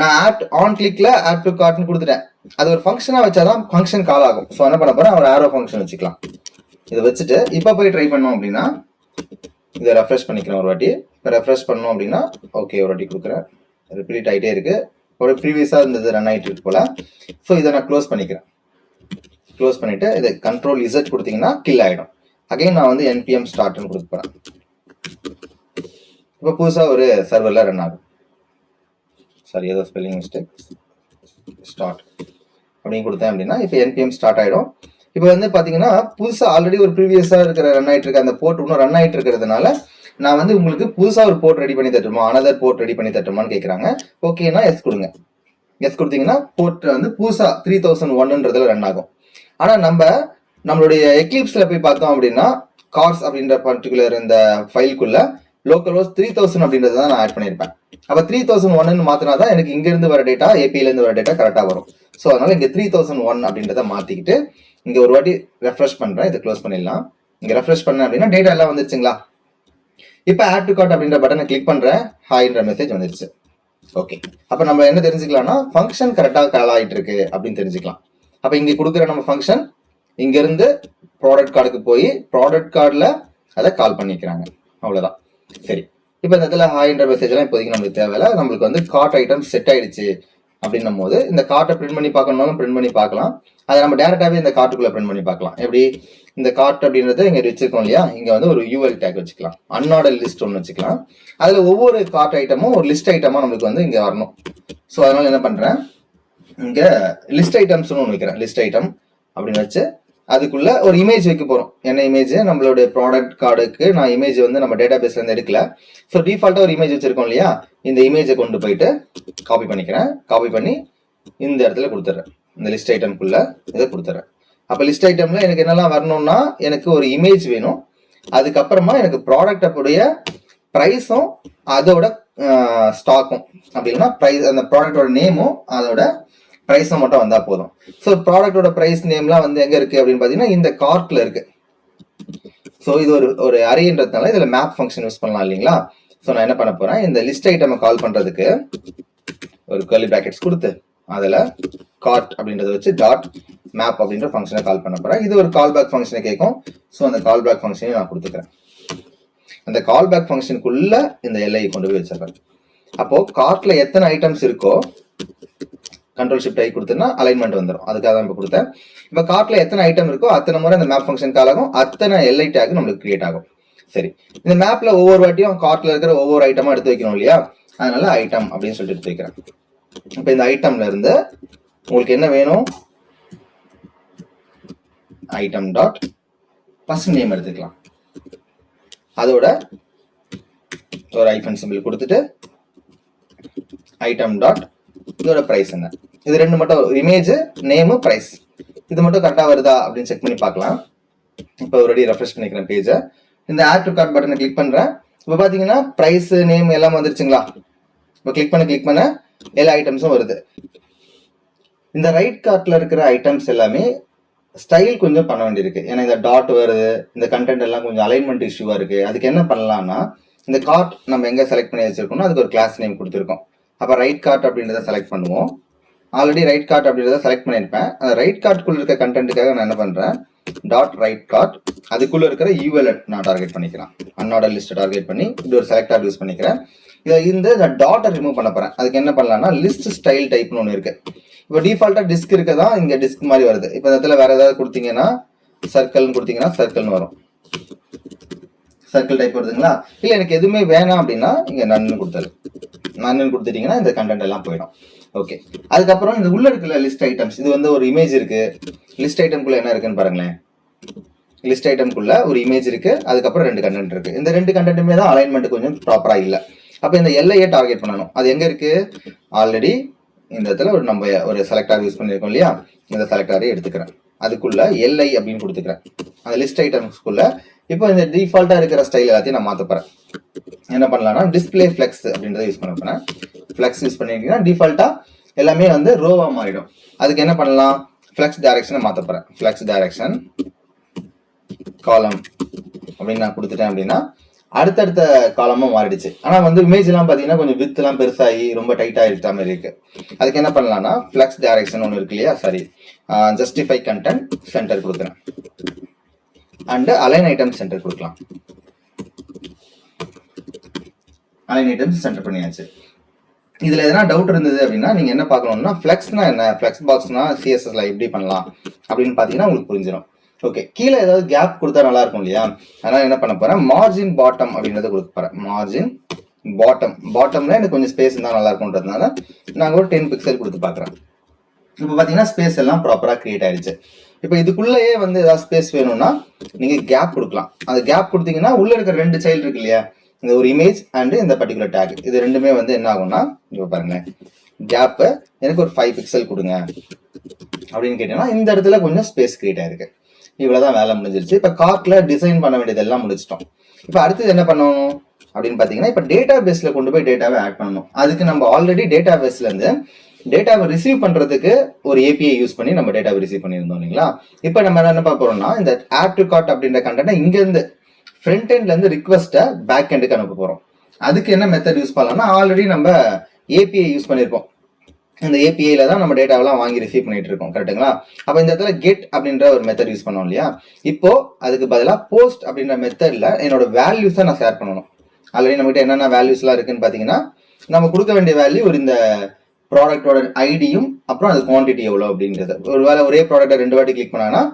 நான் ஆட் ஆன் கிளிக்ல ஆட் டு கார்ட்னு கொடுத்துட்டேன். அது ஒரு ஃபங்க்ஷனாக வச்சாதான் ஃபங்க்ஷன் கால் ஆகும். ஸோ என்ன பண்ண போறேன்? ஒரு ஆரோ ஃபங்க்ஷன் வச்சுக்கலாம். இதை வச்சுட்டு இப்போ போய் ட்ரை பண்ணோம் அப்படின்னா இதை ரெஃப்ரெஷ் பண்ணிக்கிறேன் ஒரு வாட்டி. இப்போ ரெஃப்ரெஷ் பண்ணோம் அப்படின்னா ஓகே ஒரு வாட்டி கொடுக்குறேன். ரிப்பீட் ஆகிட்டே இருக்கு. ஒரு ப்ரீவியஸாக இருந்தது ரன் ஆகிட்டு இருக்கு போல். ஸோ இதை நான் க்ளோஸ் பண்ணிக்கிறேன். க்ளோஸ் பண்ணிவிட்டு இதை கண்ட்ரோல் இசட் கொடுத்தீங்கன்னா கில் ஆகிடும் அகைன் நான் வந்து என்பிஎம் ஸ்டார்ட்னு கொடுக்க போகிறேன் இப்போ புதுசாக ஒரு சர்வரில் ரன் ஆகும் சாரி ஏதோ ஸ்பெல்லிங் மிஸ்டேக் ஸ்டார்ட் அப்படின்னு கொடுத்தேன் அப்படின்னா இப்போ என்பிஎம் ஸ்டார்ட் ஆகிடும் இப்போ வந்து பார்த்தீங்கன்னா புதுசாக ஆல்ரெடி ஒரு ப்ரீவியஸாக இருக்கிற ரன் ஆகிட்டு இருக்க அந்த போர்ட் இன்னும் ரன் ஆகிட்டு இருக்கிறதுனால நான் வந்து உங்களுக்கு புதுசாக ஒரு போர்ட் ரெடி பண்ணி தட்டுமா அனதர் போர்ட் ரெடி பண்ணி தட்டுமான்னு கேட்குறாங்க ஓகேனா எஸ் கொடுங்க. எஸ் கொடுத்தீங்கன்னா போர்ட் வந்து புதுசாக த்ரீ தௌசண்ட் ஒன்னுன்றதுல ரன் ஆகும். ஆனால் நம்ம நம்மளுடைய எக்லிப்ஸில் போய் பார்த்தோம் அப்படின்னா கார்ஸ் அப்படின்ற பர்டிகுலர் இந்த ஃபைலுக்குள்ள லோக்கல் ஹோஸ் த்ரீ தௌசண்ட் அப்படின்றத தான் நான் ஆட் பண்ணியிருப்பேன் அப்போ த்ரீ தௌசண்ட் ஒன்னு மாத்தினா தான் எனக்கு இங்கேருந்து வர டேட்டா ஏபியிலேருந்து வர டேட்டா கரெக்டாக வரும். ஸோ அதனால இங்கே த்ரீ தௌசண்ட் ஒன் அப்படின்றத மாற்றிக்கிட்டு இங்கே ஒரு வாட்டி ரெஃப்ரெஷ் பண்ணுறேன் இதை க்ளோஸ் பண்ணிடலாம். இங்கே ரெஃப்ரெஷ் பண்ணேன் அப்படின்னா டேட்டா எல்லாம் வந்துருச்சுங்களா? இப்போ ஆட் டு கார்ட் அப்படின்ற பட்டனை கிளிக் பண்ணுறேன் ஹாய்ன்ற மெசேஜ் வந்துருச்சு. ஓகே அப்போ நம்ம என்ன தெரிஞ்சுக்கலாம்னா ஃபங்க்ஷன் கரெக்டாக கால் ஆகிட்டு இருக்கு அப்படின்னு தெரிஞ்சுக்கலாம். அப்போ இங்கே கொடுக்குற நம்ம ஃபங்க்ஷன் இங்கேருந்து ப்ராடக்ட் கார்டுக்கு போய் ப்ராடக்ட் கார்டில் அதை கால் பண்ணிக்கிறாங்க. அவ்வளோதான் சரி. இப்போ இந்த இடத்துல ஹாய்ன்ற மெசேஜ்லாம் இப்போதைக்கு நம்மளுக்கு தேவையில்ல. நம்மளுக்கு வந்து கார்ட் ஐட்டம் செட் ஆயிடுச்சு அப்படின்னும் போது இந்த கார்ட்டை பிரிண்ட் பண்ணி பார்க்கணும்னாலும் பிரிண்ட் பண்ணி பார்க்கலாம். அதை நம்ம டேரெக்டாகவே இந்த கார்ட்டுக்குள்ளே பிரிண்ட் பண்ணி பார்க்கலாம். எப்படி? இந்த கார்ட் அப்படின்றத இங்கே வச்சிருக்கோம் இல்லையா? இங்கே வந்து ஒரு யூஎல் டேக் வச்சுக்கலாம். அன்னார்டர் லிஸ்ட் ஒன்று வச்சுக்கலாம். அதில் ஒவ்வொரு கார்ட் ஐட்டமும் ஒரு லிஸ்ட் ஐட்டமாக நம்மளுக்கு வந்து இங்கே வரணும். ஸோ அதனால என்ன பண்ணுறேன் இங்கே லிஸ்ட் ஐட்டம்ஸ்னு ஒன்று வைக்கிறேன். லிஸ்ட் ஐட்டம் அப்படின்னு வச்சு அதுக்குள்ள ஒரு இமேஜ் வைக்க போறோம். என்ன இமேஜ் நம்மளோட ப்ராடக்ட் கார்டுக்கு நான் இமேஜ் வந்து நம்ம டேட்டா பேஸ்ல இருந்து எடுக்கல. ஸோ டிஃபால்ட்டா ஒரு இமேஜ் வச்சிருக்கோம் இல்லையா? இந்த இமேஜை கொண்டு போயிட்டு காப்பி பண்ணிக்கிறேன். காப்பி பண்ணி இந்த இடத்துல கொடுத்துட்றேன் இந்த லிஸ்ட் ஐட்டம்குள்ள இதை கொடுத்துட்றேன் அப்போ லிஸ்ட் ஐட்டமில் எனக்கு என்னெல்லாம் வரணும்னா எனக்கு ஒரு இமேஜ் வேணும். அதுக்கப்புறமா எனக்கு ப்ராடக்டப்புடைய ப்ரைஸும் அதோட ஸ்டாக்கும் அப்படி இல்லைன்னா ப்ரைஸ் அந்த ப்ராடக்டோட நேமும் அதோட ப்ரைஸும் மட்டும் வந்தால் போதும். ஸோ ப்ராடக்டோட ப்ரைஸ் நேம்லாம் வந்து எங்கே இருக்குது அப்படின்னு பார்த்தீங்கன்னா இந்த கார்ட்டில் இருக்குது ஸோ இது ஒரு ஒரு அரியன்றதுனால இதில் மேப் ஃபங்க்ஷன் யூஸ் பண்ணலாம் இல்லைங்களா? ஸோ நான் என்ன பண்ண போகிறேன் இந்த லிஸ்ட் ஐட்டமை கால் பண்ணுறதுக்கு ஒரு கர்லி பேக்கெட்ஸ் கொடுத்து அதில் கார்ட் அப்படின்றத வச்சு டாட் மேப் அப்படின்ற ஃபங்க்ஷனை கால் பண்ண போகிறேன் இது ஒரு கால் பேக் ஃபங்க்ஷனை கேட்கும் ஸோ அந்த கால் பேக் ஃபங்க்ஷனையும் நான் கொடுத்துக்கிறேன். அந்த கால் பேக் ஃபங்க்ஷனுக்குள்ள இந்த எல்லையை கொண்டு போய் வச்சிடறேன். அப்போது கார்ட்டில் எத்தனை ஐட்டம்ஸ் இருக்கோ கண்ட்ரோல் ஷிஃப்ட் ஆகி கொடுத்தேன்னா அலைன்மெண்ட் வந்துடும் அதுக்காக தான் இப்போ கொடுத்தேன். இப்போ கார்ட்டில் எத்தனை ஐட்டம் இருக்கோ அத்தனை முறை அந்த மேப் ஃபங்க்ஷன் கால் ஆகும். அத்தனை எல்ஐ டேக் நம்மளுக்கு கிரியேட் ஆகும். சரி. இந்த மேப்பில் ஒவ்வொரு வாட்டியும் கார்ட்டில் இருக்கிற ஒவ்வொரு ஐட்டமாக எடுத்து வைக்கணும் இல்லையா? அதனால ஐட்டம் அப்படின்னு சொல்லிட்டு எடுத்து வைக்கிறேன். இப்போ இந்த ஐட்டம்ல இருந்து உங்களுக்கு என்ன வேணும்? ஐட்டம் டாட் ஃபர்ஸ்ட் நேம் எடுத்துக்கலாம். அதோட ஒரு ஐஃபன் சிம்பிள் கொடுத்துட்டு ஐட்டம் டாட் இதோட ப்ரைஸ் என்ன? இது ரெண்டு மட்டும் இமேஜ் நேமு ப்ரைஸ் இது மட்டும் கரெக்டாக வருதா அப்படின்னு செக் பண்ணி பார்க்கலாம். இப்போ ஒரு ரெஃப்ரெஷ் பண்ணிக்கிறேன் பேஜை இந்த ஆட் டு கார்ட் பட்டனை கிளிக் பண்ணுறேன் இப்போ பார்த்தீங்கன்னா ப்ரைஸ் நேம் எல்லாம் வந்துருச்சுங்களா? இப்போ கிளிக் பண்ண கிளிக் பண்ண. எல்லா ஐட்டம்ஸும் வருது. இந்த ரைட் கார்ட்ல இருக்கிற ஐட்டம்ஸ் எல்லாமே ஸ்டைல் கொஞ்சம் பண்ண வேண்டியிருக்கு. ஏன்னா இந்த டாட் வருது இந்த கண்டென்ட் எல்லாம் கொஞ்சம் அலைன்மெண்ட் இஷ்யூவா இருக்கு. அதுக்கு என்ன பண்ணலாம்னா இந்த கார்ட் நம்ம எங்க செலக்ட் பண்ணி வச்சிருக்கோம்னா அதுக்கு ஒரு கிளாஸ் நேம் கொடுத்துருக்கோம். அப்போ ரைட் கார்ட் அப்படின்றத செலக்ட் பண்ணுவோம். ஆல்ரெடி ரைட் கார்ட் அப்படின்றத செலக்ட் பண்ணியிருப்பேன். அந்த ரைட் கார்ட்குள்ள இருக்க கண்டென்ட்டுக்காக நான் என்ன பண்றேன்? டாட் ரைட் கார்ட் அதுக்குள்ள இருக்கிற யூஎல் நான் டார்கெட் பண்ணிக்கலாம் அன்னோட லிஸ்ட் டார்கெட் பண்ணி இது ஒரு செலக்ட் யூஸ் பண்ணிக்கிறேன். இதை இந்த டாட்டை ரிமூவ் பண்ண போறேன். அதுக்கு என்ன பண்ணலாம்னா லிஸ்ட் ஸ்டைல் டைப்னு ஒன்று இருக்கு. இப்போ டிஃபால்ட்டாக டிஸ்க் இருக்க தான் இங்கே டிஸ்க் மாதிரி வருது. இப்போ இந்த இடத்துல வேற ஏதாவது கொடுத்தீங்கன்னா சர்க்கிள்னு கொடுத்தீங்கன்னா சர்க்கிள்னு வரும். சர்க்கிள் டைப் வருதுங்களா? இல்லை எனக்கு எதுவுமே வேணாம் அப்படின்னா இங்கே நன்னு கொடுத்தது நன்னு கொடுத்துட்டீங்கன்னா இந்த கண்டென்ட் எல்லாம் போயிடும். ஓகே அதுக்கப்புறம் இந்த உள்ள இருக்குல்ல லிஸ்ட் ஐட்டம்ஸ் இது வந்து ஒரு இமேஜ் இருக்கு. லிஸ்ட் ஐட்டம்குள்ள என்ன இருக்குன்னு பாருங்களேன். லிஸ்ட் ஐட்டம்குள்ள ஒரு இமேஜ் இருக்கு. அதுக்கப்புறம் ரெண்டு கண்டென்ட் இருக்கு. இந்த ரெண்டு கண்டென்ட்டுமே தான் அலைன்மெண்ட் கொஞ்சம் ப்ராப்பரா இல்லை. அப்போ இந்த எல்லையே டார்கெட் பண்ணணும். அது எங்கே இருக்குது ஆல்ரெடி இந்த இடத்துல ஒரு நம்ம ஒரு செலக்டார் யூஸ் பண்ணியிருக்கோம் இல்லையா? இந்த செலக்டாரே எடுத்துக்கிறேன். அதுக்குள்ள எல்ஐ அப்படின்னு கொடுத்துக்கிறேன். அந்த லிஸ்ட் ஐட்டம்ஸ்க்குள்ள இப்போ இந்த டிஃபால்ட்டாக இருக்கிற ஸ்டைல் எல்லாத்தையும் நான் மாத்த போகிறேன் என்ன பண்ணலாம்னா டிஸ்ப்ளே ஃப்ளெக்ஸ் அப்படின்றத யூஸ் பண்ண போகிறேன் ஃப்ளெக்ஸ் யூஸ் பண்ணிட்டீங்கன்னா டிஃபால்ட்டாக எல்லாமே வந்து ரோவாக மாறிடும். அதுக்கு என்ன பண்ணலாம்? ஃப்ளெக்ஸ் டைரக்ஷனை மாத்த போறேன். ஃப்ளெக்ஸ் டைரக்ஷன் காலம் அப்படின்னு நான் கொடுத்துட்டேன் அப்படின்னா அடுத்தடுத்த காலமும் மாறிடுச்சு. ஆனா வந்து இமேஜ் எல்லாம் பாத்தீங்கன்னா கொஞ்சம் வித் எல்லாம் பெருசாகி ரொம்ப டைட் ஆகிட்ட மாதிரி இருக்கு. அதுக்கு என்ன பண்ணலாம்னா ஃபிளக்ஸ் டைரக்ஷன் ஒன்று இருக்கு இல்லையா? சாரி ஜஸ்டிஃபை கண்டென்ட் சென்டர் கொடுக்குறேன். அண்ட் அலைன் ஐட்டம் சென்டர் கொடுக்கலாம். அலைன் ஐட்டம்ஸ் சென்டர் பண்ணியாச்சு. இதுல எதனா டவுட் இருந்தது அப்படின்னா நீங்க என்ன பார்க்கணும்னா ஃபிளெக்ஸ்னா என்ன? ஃப்ளெக்ஸ் பாக்ஸ்னா சிஎஸ்எஸ்ல எப்படி பண்ணலாம்? அப்படின்னு பாத்தீங்கன்னா உங்களுக்கு புரிஞ்சிடும் ஓகே கீழே ஏதாவது கேப் கொடுத்தா நல்லா இருக்கும் இல்லையா? அதனால என்ன பண்ண போறேன்? மார்ஜின் பாட்டம் அப்படின்றத கொடுக்க போறேன். மார்ஜின் பாட்டம் பாட்டம்ல எனக்கு கொஞ்சம் ஸ்பேஸ் இருந்தால் நல்லா இருக்கும்ன்றதுனால நாங்கள் ஒரு டென் பிக்சல் கொடுத்து பார்க்குறேன். இப்போ பார்த்தீங்கன்னா ஸ்பேஸ் எல்லாம் ப்ராப்பராக கிரியேட் ஆயிடுச்சு. இப்போ இதுக்குள்ளேயே வந்து ஏதாவது ஸ்பேஸ் வேணும்னா நீங்கள் கேப் கொடுக்கலாம். அந்த கேப் கொடுத்தீங்கன்னா உள்ளே இருக்கிற ரெண்டு சைல்டு இருக்கு இல்லையா? இந்த ஒரு இமேஜ் அண்டு இந்த பர்டிகுலர் டேக் இது ரெண்டுமே வந்து என்ன ஆகும்னா இப்போ பாருங்க கேப்பை எனக்கு ஒரு ஃபைவ் பிக்சல் கொடுங்க. அப்படின்னு கேட்டீங்கன்னா இந்த இடத்துல கொஞ்சம் ஸ்பேஸ் கிரியேட் ஆயிருக்கு. இவ்வளவுதான் வேலை முடிஞ்சிருச்சு. இப்போ கார்ட்ல டிசைன் பண்ண வேண்டியதெல்லாம் முடிச்சிட்டோம். இப்போ அடுத்தது என்ன பண்ணணும்? அப்படின்னு பார்த்தீங்கன்னா இப்போ டேட்டா பேஸ்ல கொண்டு போய் டேட்டாவை ஆட் பண்ணணும். அதுக்கு நம்ம ஆல்ரெடி டேட்டா பேஸ்ல இருந்து டேட்டாவை ரிசீவ் பண்றதுக்கு ஒரு ஏபிஐ யூஸ் பண்ணி நம்ம டேட்டாவை ரிசீவ் பண்ணியிருந்தோம் இல்லைங்களா? இப்போ நம்ம என்ன பார்க்க போறோம்னா இந்த ஆப் டு கார்ட் அப்படின்ற கண்டென்ட்டை இங்க இருந்து ஃப்ரண்ட் எண்ட்ல இருந்து ரிக்வஸ்ட்டை பேக் எண்டுக்கு அனுப்ப போறோம். அதுக்கு என்ன மெத்தட் யூஸ் பண்ணலாம்னா ஆல்ரெடி நம்ம ஏபிஐ யூஸ் பண்ணியிருப்போம் இந்த ஏபிஐல தான் நம்ம டேட்டாவெல்லாம் வாங்கி ரிசீவ் பண்ணிட்டு இருக்கோம் கரெக்ட்டுங்களா அப்போ இந்த இடத்துல கெட் அப்படின்ற ஒரு மெத்தட் யூஸ் பண்ணோம் இல்லையா? இப்போ அதுக்கு பதிலாக போஸ்ட் அப்படின்ற மெத்தடில் என்னோட வேல்யூஸை நான் ஷேர் பண்ணணும். ஆல்ரெடி நம்மகிட்ட என்னென்ன வேல்யூஸ்லாம் இருக்குன்னு பார்த்தீங்கன்னா நம்ம கொடுக்க வேண்டிய வேல்யூ ஒரு இந்த ப்ராடக்டோட ஐடியும் அப்புறம் அது குவான்டிட்டி எவ்வளோ அப்படின்றது. ஒருவேளை ஒரே ப்ராடக்ட்டை ரெண்டு வாட்டி கிளிக் பண்ணாங்கன்னா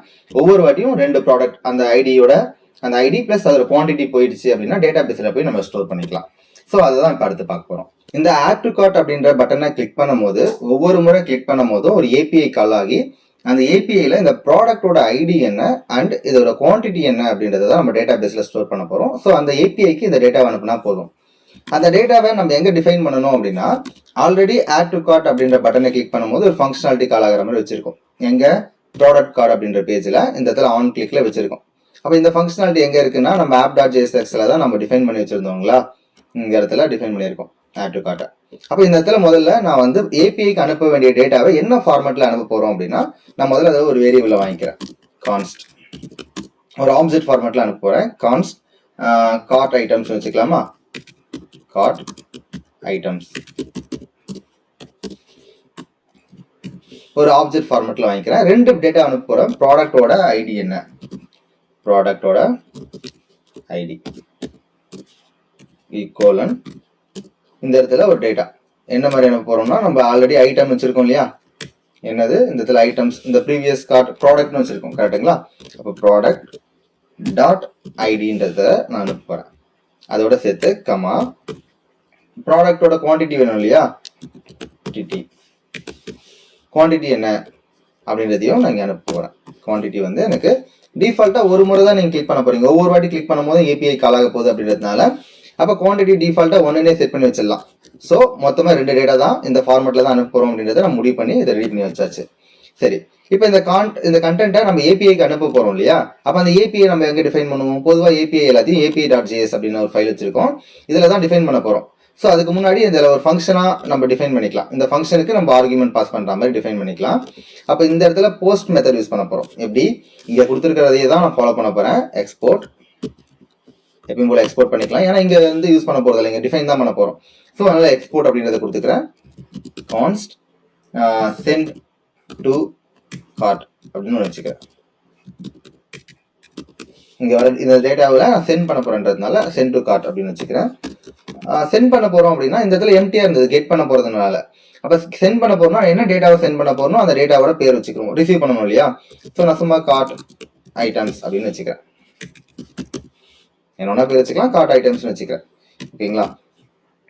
ஒவ்வொரு வாட்டியும் ரெண்டு ப்ராடக்ட் அந்த ஐடியோட அந்த ஐடி ப்ளஸ் அதோட குவான்டிட்டி போயிடுச்சு அப்படின்னா டேட்டா பேஸில் போய் நம்ம ஸ்டோர் பண்ணிக்கலாம். ஸோ அதை தான் இப்போ அடுத்து பார்க்க போகிறோம் இந்த ஆட் டு கார்ட் அப்படின்ற பட்டனை கிளிக் பண்ணும்போது ஒவ்வொரு முறை கிளிக் பண்ணும் போதும் ஒரு ஏபிஐ கால் ஆகி அந்த ஏபிஐல இந்த ப்ராடக்டோட ஐடி என்ன அண்ட் இதோட குவான்டிட்டி என்ன அப்படின்றத தான் நம்ம டேட்டா பேஸில் ஸ்டோர் பண்ண போகிறோம் ஸோ அந்த ஏபிஐக்கு இந்த டேட்டாவை அனுப்புனா போதும். அந்த டேட்டாவை நம்ம எங்கே டிஃபைன் பண்ணணும் அப்படின்னா ஆல்ரெடி ஆட் டு கார்ட் அப்படின்ற பட்டனை கிளிக் பண்ணும்போது ஒரு ஃபங்க்ஷனாலிட்டி கால் ஆகிற மாதிரி வச்சிருக்கோம். எங்கே ப்ராடக்ட் கார்டு அப்படின்ற பேஜில் இந்த இடத்துல ஆன் கிளிக்கில் வச்சுருக்கோம். அப்போ இந்த ஃபங்க்ஷனாலிட்டி எங்கே இருக்குன்னா நம்ம ஆப் டாட் ஜேஎஸ்எக்ஸ்ல தான் நம்ம டிஃபைன் பண்ணி வச்சுருந்தோங்களா இந்த இடத்துல டிஃபைன் பண்ணியிருக்கோம் ஆட் டு கார்ட்டை அப்போ இந்த இடத்துல முதல்ல நான் வந்து ஏபிஐக்கு அனுப்ப வேண்டிய டேட்டாவை என்ன ஃபார்மேட்டில் அனுப்ப போகிறோம் அப்படின்னா நான் முதல்ல அதை ஒரு வேரியபிளை வாங்கிக்கிறேன். கான்ஸ்ட் ஒரு ஆப்ஜெக்ட் ஃபார்மேட்டில் அனுப்ப போகிறேன் கான்ஸ்ட் கார்ட் ஐட்டம்ஸ் வச்சுக்கலாமா? கார்ட் ஐட்டம்ஸ் ஒரு ஆப்ஜெக்ட் ஃபார்மேட்டில் வாங்கிக்கிறேன். ரெண்டு டேட்டா அனுப்ப போகிறேன் ப்ராடக்டோட ஐடி என்ன? ப்ராடக்டோட ஐடி ஈக்குவலன் இந்த இடத்துல ஒரு டேட்டா என்ன மாதிரி அனுப்ப போறோம்னா நம்ம ஆல்ரெடி ஐட்டம் வச்சுருக்கோம் இல்லையா? என்னது? இந்த இடத்துல ஐட்டம்ஸ் இந்த ப்ரீவியஸ் கார்ட் ப்ராடக்ட்னு வச்சுருக்கோம் கரெக்டுங்களா அப்போ ப்ராடக்ட் டாட் ஐடின்றத நான் அனுப்ப போறேன். அதோட சேர்த்து கமா ப்ராடக்டோட குவான்டிட்டி வேணும் இல்லையா? டிடி குவான்டிட்டி என்ன? அப்படின்றதையும் நான் இங்கே அனுப்ப போகிறேன் குவான்டிட்டி வந்து எனக்கு டிஃபால்ட்டாக ஒரு முறை தான் நீங்கள் கிளிக் பண்ண போகிறீங்க ஒவ்வொரு வாட்டி கிளிக் பண்ணும்போது ஏபிஐ கால் ஆக போகுது அப்படின்றதுனால அப்போ குவான்டிட்டி டிஃபால்ட்டாக ஒன்றுனே செட் பண்ணி வச்சிடலாம். ஸோ மொத்தமாக ரெண்டு டேட்டா தான் இந்த ஃபார்மெட்டில் தான் அனுப்ப போகிறோம் அப்படின்றத நான் முடிவு பண்ணி இதை ரெடி பண்ணி வச்சாச்சு. சரி. இப்போ இந்த கான் இந்த கண்டென்ட்டை நம்ம ஏபிஐக்கு அனுப்ப போகிறோம் இல்லையா? அப்போ அந்த ஏபிஐ நம்ம எங்கே டிஃபைன் பண்ணுவோம்? பொதுவாக ஏபிஐ எல்லாத்தையும் ஏபிஐ டாட் ஜிஎஸ் அப்படின்னு ஒரு ஃபைல் வச்சிருக்கோம். இதில் தான் டிஃபைன் பண்ண போகிறோம் ஸோ அதுக்கு முன்னாடி இதில் ஒரு ஃபங்க்ஷனாக நம்ம டிஃபைன் பண்ணிக்கலாம். இந்த ஃபங்க்ஷனுக்கு நம்ம ஆர்குமெண்ட் பாஸ் பண்ணுற மாதிரி டிஃபைன் பண்ணிக்கலாம். அப்போ இந்த இடத்துல போஸ்ட் மெத்தட் யூஸ் பண்ண போகிறோம் எப்படி? இங்கே கொடுத்துருக்கிறதையே தான் நான் ஃபாலோ பண்ண போகிறேன் எக்ஸ்போர்ட் எப்பயும் போல எக்ஸ்போர்ட் பண்ணிக்கலாம். ஏன்னா இங்கே வந்து யூஸ் பண்ண போகிறது இல்லை டிஃபைன் தான் பண்ண போகிறோம் ஸோ அதனால் எக்ஸ்போர்ட் அப்படின்றத கொடுத்துக்கிறேன். கான்ஸ்ட் சென்ட் டு கார்ட் அப்படின்னு ஒன்று வச்சுக்கிறேன். இங்கே வர இந்த டேட்டாவில் நான் சென்ட் பண்ண போகிறேன்றதுனால சென்ட் டு கார்ட் அப்படின்னு வச்சுக்கிறேன். சென்ட் பண்ண போகிறோம் அப்படின்னா இந்த இடத்துல எம்டியாக இருந்தது. கெட் பண்ண போகிறதுனால அப்போ சென்ட் பண்ண போறோம்னா என்ன டேட்டாவை சென்ட் பண்ண போறோம் அந்த டேட்டாவோட பேர் வச்சுக்கிறோம். ரிசீவ் பண்ணணும் இல்லையா? ஸோ நான் சும்மா கார்ட் ஐட்டம்ஸ் அப்படின்னு வச்சுக்கிறேன். என்னோட பேர் வச்சுக்கலாம் கார்ட் ஐட்டம்ஸ்னு வச்சுக்கிறேன். ஓகேங்களா?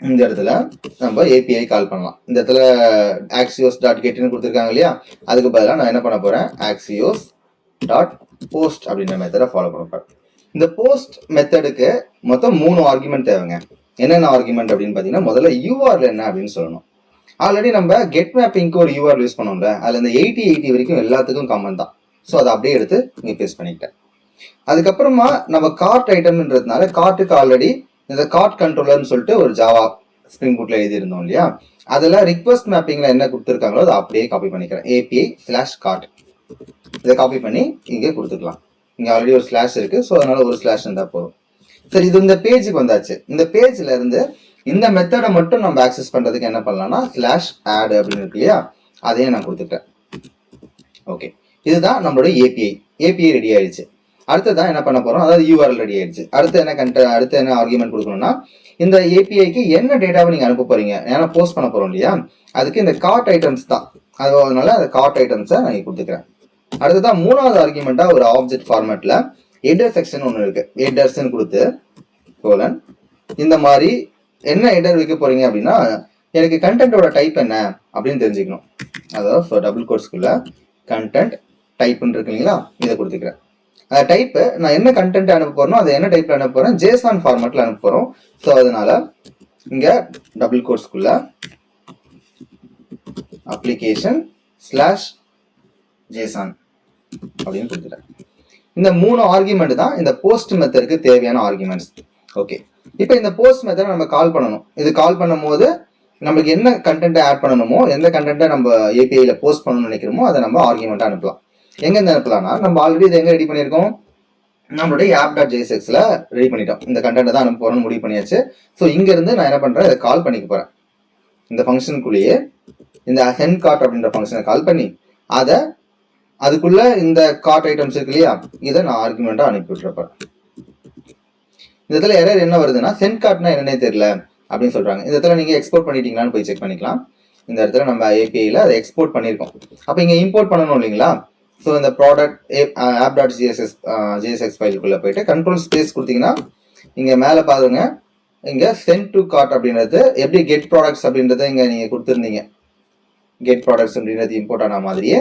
இந்த இடத்துல நம்ம ஏபிஐ கால் பண்ணலாம். இந்த இடத்துல ஆக்சியோஸ் டாட் கெட்னு கொடுத்துருக்காங்க இல்லையா? அதுக்கு பதிலாக நான் என்ன பண்ண போகிறேன் ஆக்சியோஸ் டாட் போஸ்ட் அப்படின்ற மெத்தடை ஃபாலோ பண்ண போகிறேன் இந்த போஸ்ட் மெத்தடுக்கு மொத்தம் மூணு ஆர்குமெண்ட் தேவைங்க. என்னென்ன ஆர்குமெண்ட் அப்படின்னு பார்த்தீங்கன்னா முதல்ல யூஆர்ல என்ன அப்படின்னு சொல்லணும். ஆல்ரெடி நம்ம கெட் மேப்பிங்க்கு ஒரு யூஆர் யூஸ் பண்ணோம்ல அதில் இந்த எயிட்டி எயிட்டி வரைக்கும் எல்லாத்துக்கும் காமன் தான். ஸோ அதை அப்படியே எடுத்து இங்கே பேஸ்ட் பண்ணிக்கிட்டேன். அதுக்கப்புறமா நம்ம கார்ட் ஐட்டம்ன்றதுனால கார்ட்டுக்கு ஆல்ரெடி இந்த கார்ட் கண்ட்ரோலர்னு சொல்லிட்டு ஒரு ஜாவா ஸ்ப்ரிங் புட்ல எழுதியிருந்தோம் இல்லையா? அதில் ரிக்வஸ்ட் மேப்பிங்ல என்ன கொடுத்துருக்காங்களோ அதை அப்படியே காப்பி பண்ணிக்கிறேன். ஏபிஐ ஸ்லாஷ் கார்ட் இதை காப்பி பண்ணி இங்கே கொடுத்துக்கலாம். இங்கே ஆல்ரெடி ஒரு ஸ்லாஷ் இருக்கு ஸோ அதனால ஒரு ஸ்லாஷ் இருந்தால் போதும். சரி இது இந்த பேஜுக்கு வந்தாச்சு. இந்த பேஜ்ல இருந்து இந்த மெத்தடை மட்டும் நம்ம ஆக்சஸ் பண்றதுக்கு என்ன பண்ணலாம்னா ஸ்லாஷ் ஆட் அப்படின்னு இருக்கு இல்லையா? அதையும் நான் கொடுத்துட்டேன். ஓகே இதுதான் நம்மளோட ஏபிஐ ஏபிஐ ரெடி ஆயிடுச்சு. அடுத்ததான் என்ன பண்ண போறோம்? அதாவது யூஆர்எல் ரெடி ஆயிடுச்சு. அடுத்து என்ன கண்ட அடுத்து என்ன ஆர்குமெண்ட் கொடுக்கணும்னா இந்த ஏபிஐக்கு என்ன டேட்டாவை நீங்க அனுப்ப போறீங்க? ஏன்னா போஸ்ட் பண்ண போறோம் இல்லையா? அதுக்கு இந்த கார்ட் ஐட்டம்ஸ் தான். அதனால அந்த கார்ட் ஐட்டம்ஸை நான் இங்க கொடுத்துக்கிறேன். அடுத்ததான் மூணாவது ஆர்குமெண்டா ஒரு ஆப்ஜெக்ட் ஃபார்மேட்ல எடர் செக்ஷன் ஒன்று இருக்கு. எடர்ஸ்ன்னு கொடுத்து கோலன் இந்த மாதிரி என்ன எடர் வைக்க போறீங்க அப்படின்னா எனக்கு கண்டென்ட்டோட டைப் என்ன அப்படின்னு தெரிஞ்சுக்கணும். அதாவது டபுள் கோர்ஸ்க்குள்ள கண்டென்ட் டைப்னு இருக்கு இல்லைங்களா? இதை கொடுத்துக்கிறேன். டைப்பு நான் என்ன கண்டென்ட் அனுப்ப போறேனோ அதை என்ன டைப்ல அனுப்ப போறேன்? ஜேசான் ஃபார்மேட்ல அனுப்ப போறோம். ஸோ அதனால இங்க டபுள் கோர்ஸ்க்குள்ள அப்ளிகேஷன் ஸ்லாஷ் ஜேசான் அப்படின்னு கொடுத்துட்டேன். இந்த மூணு ஆர்குமெண்ட் தான் இந்த போஸ்ட் மெத்தடுக்கு தேவையான ஆர்குமெண்ட்ஸ் ஓகே இப்போ இந்த போஸ்ட் மெத்தடை நம்ம கால் பண்ணணும். இது கால் பண்ணும்போது நம்மளுக்கு என்ன கண்டென்ட்டை ஆட் பண்ணணுமோ எந்த கண்டென்ட்டை நம்ம ஏபிஐயில் போஸ்ட் பண்ணணும்னு நினைக்கிறோமோ அதை நம்ம ஆர்குமெண்ட்டாக அனுப்பலாம். எங்கேருந்து அனுப்பலாம்னா நம்ம ஆல்ரெடி இதை எங்க ரெடி பண்ணியிருக்கோம்? நம்மளுடைய ஆப் டாட் ஜேஎஸ்எக்ஸ்ல ரெடி பண்ணிட்டோம். இந்த கண்டென்ட் தான் அனுப்ப முடிவு பண்ணியாச்சு. ஸோ இங்க இருந்து நான் என்ன பண்றேன் இதை கால் பண்ணிக்க போறேன். இந்த ஃபங்க்ஷனுக்குள்ளேயே இந்த ஹென் கார்ட் அப்படின்ற ஃபங்க்ஷனை கால் பண்ணி அதை அதுக்குள்ள இந்த கார்ட் ஐட்டம்ஸ் இருக்கு இல்லையா? இதை நான் ஆர்குமெண்ட்டாக அனுப்பி விட்டுருப்பேன் இந்த இடத்துல எரர் என்ன வருதுன்னா சென்ட் கார்ட்னா என்னன்னே தெரியல அப்படின்னு சொல்கிறாங்க இந்த இடத்துல நீங்கள் எக்ஸ்போர்ட் பண்ணிட்டீங்களான்னு போய் செக் பண்ணிக்கலாம். இந்த இடத்துல நம்ம ஏபிஐயில் அதை எக்ஸ்போர்ட் பண்ணியிருக்கோம். அப்போ இங்கே இம்போர்ட் பண்ணணும் இல்லைங்களா? ஸோ இந்த product app dot GSS GSX ஃபைலுக்குள்ளே போயிட்டு கண்ட்ரோல் ஸ்பேஸ் கொடுத்தீங்கன்னா இங்கே மேலே பாருங்க. இங்கே சென்ட் டு கார்ட் அப்படின்றது எப்படி கெட் ப்ராடக்ட்ஸ் அப்படின்றத இங்கே நீங்கள் கொடுத்துருந்தீங்க. கெட் ப்ராடக்ட்ஸ் அப்படின்றது இம்போர்ட் ஆன மாதிரியே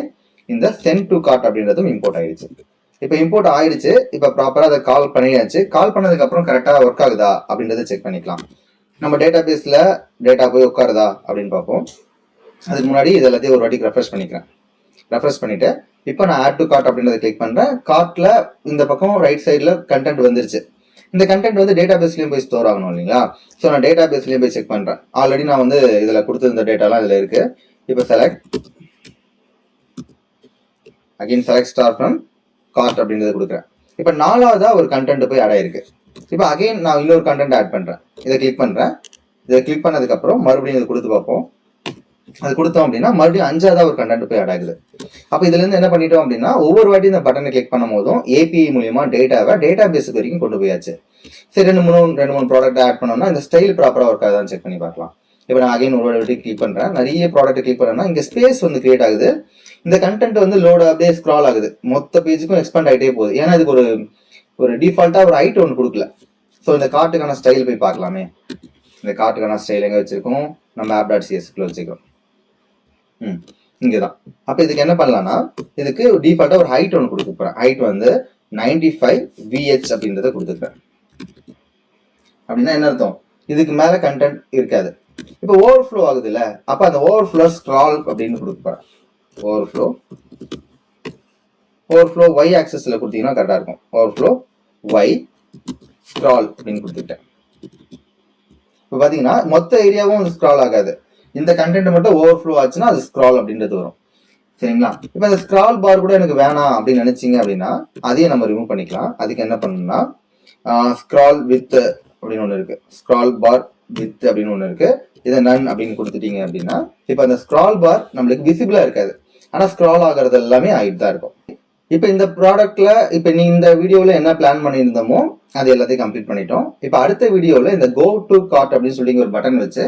இந்த சென்ட் டு கார்ட் அப்படின்றதும் இம்போர்ட் ஆயிடுச்சு. இப்போ இம்போர்ட் ஆயிடுச்சு. இப்போ ப்ராப்பராக அதை கால் பண்ணியாச்சு. கால் பண்ணதுக்கப்புறம் கரெக்டாக ஒர்க் ஆகுதா அப்படின்றத செக் பண்ணிக்கலாம். நம்ம டேட்டா பேஸில் டேட்டா போய் உட்காருதா அப்படின்னு பார்ப்போம். அதுக்கு முன்னாடி இது எல்லாத்தையும் ஒரு வாட்டிக்கு ரெஃப்ரெஷ் பண்ணிக்கிறேன். ரெஃப்ரெஷ் பண்ணிவிட்டு இப்போ நான் ஆட் டு கார்ட் அப்படின்றத கிளிக் பண்ணுறேன் கார்ட்டில் இந்த பக்கம் ரைட் சைடில் கண்டென்ட் வந்துருச்சு. இந்த கண்டென்ட் வந்து டேட்டா பேஸ்லயும் போய் ஸ்டோர் ஆகணும் இல்லைங்களா? ஸோ நான் டேட்டா பேஸ்லையும் போய் செக் பண்ணுறேன் ஆல்ரெடி நான் வந்து இதில் கொடுத்துருந்த டேட்டாலாம் இதில் இருக்கு. இப்போ select again select star from cart அப்படின்றத கொடுக்குறேன். இப்போ நாலாவதாக ஒரு கண்டென்ட் போய் ஆட் ஆயிருக்கு. இப்போ அகைன் நான் இன்னொரு கண்டென்ட் ஆட் பண்ணுறேன் இதை கிளிக் பண்ணுறேன் இதை கிளிக் பண்ணதுக்கப்புறம் மறுபடியும் இதை கொடுத்து பார்ப்போம். அது கொடுத்தோம் அப்படின்னா மறுபடியும் அஞ்சாவதாக ஒரு கண்டென்ட் போய் ஆட் ஆகுது. அப்போ இதுல இருந்து என்ன பண்ணிட்டோம் அப்படின்னா ஒவ்வொரு வாட்டி இந்த பட்டனை கிளிக் பண்ணும் போதும் ஏபிஐ மூலியமா டேட்டாவை டேட்டா பேஸுக்கு வரைக்கும் கொண்டு போயாச்சு. சரி ரெண்டு மூணு ரெண்டு மூணு ப்ராடக்ட் ஆட் பண்ணோம்னா இந்த ஸ்டைல் ப்ராப்பரா ஒர்க் செக் பண்ணி பார்க்கலாம். இப்போ நான் அகைன் ஒரு வாட்டி கிளிக் பண்றேன். நிறைய ப்ராடக்ட் கிளிக் பண்ணேன்னா இங்க ஸ்பேஸ் வந்து கிரியேட் ஆகுது. இந்த கண்டென்ட் வந்து லோட் அப்படியே ஸ்க்ரால் ஆகுது. மொத்த பேஜுக்கும் எக்ஸ்பேண்ட் ஆகிட்டே போகுது. ஏன்னா இதுக்கு ஒரு ஒரு டிஃபால்ட்டா ஒரு ஹைட் ஒன்று கொடுக்கல. ஸோ இந்த கார்ட்டுக்கான ஸ்டைல் போய் பார்க்கலாமே. இந்த கார்ட்டுக்கான ஸ்டைல் எங்க வச்சிருக்கோம்? நம்ம ஆப் டாட் சிஎஸ்க்குள்ள வச்சிருக்கோம். இங்கே தான் அப்போ இதுக்கு என்ன பண்ணலாம்னா இதுக்கு டிஃபால்ட்டாக ஒரு ஹைட் ஒன்று கொடுக்க போகிறேன் ஹைட் வந்து நைன்டி ஃபைவ் விஹெச் அப்படின்றத கொடுத்துருக்கேன். அப்படின்னா என்ன அர்த்தம்? இதுக்கு மேலே கண்டென்ட் இருக்காது. இப்போ ஓவர் ஃப்ளோ ஆகுது இல்லை அப்போ அந்த ஓவர் ஃப்ளோ ஸ்க்ரால் அப்படின்னு கொடுக்க போகிறேன் overflow overflow Y ஆக்சஸில் கொடுத்தீங்கன்னா கரெக்டாக இருக்கும். ஓவர் ஃப்ளோ ஒய் ஸ்க்ரால் அப்படின்னு கொடுத்துட்டேன். இப்போ பார்த்தீங்கன்னா மொத்த ஏரியாவும் ஸ்க்ரால் ஆகாது. இந்த கண்டென்ட் மட்டும் ஓவர் ஃப்ளோ ஆச்சுன்னா அது ஸ்க்ரால் அப்படின்றது வரும். சரிங்களா? இப்போ இந்த ஸ்க்ரால் பார் கூட எனக்கு வேணாம் அப்படின்னு நினைச்சீங்க அப்படின்னா அதையும் நம்ம ரிமூவ் பண்ணிக்கலாம். அதுக்கு என்ன பண்ணணும்னா ஸ்க்ரால் வித் அப்படின்னு ஒன்று இருக்கு. ஸ்க்ரால் பார் வித் அப்படின்னு ஒன்று இருக்கு. இதை நன் அப்படின்னு கொடுத்துட்டீங்க அப்படின்னா இப்போ அந்த ஸ்க்ரால் பார் நம்மளுக்கு விசிபிளாக இருக்காது. ஆனால் ஸ்க்ரால் ஆகிறது எல்லாமே ஆகிட்டு தான் இருக்கும். இப்போ இந்த ப்ராடக்ட்ல இப்போ நீ இந்த வீடியோவில் என்ன பிளான் பண்ணியிருந்தோமோ அது எல்லாத்தையும் கம்ப்ளீட் பண்ணிட்டோம். இப்போ அடுத்த வீடியோவில் இந்த கோ டு கார்ட் அப்படின்னு சொல்லி ஒரு பட்டன் வச்சு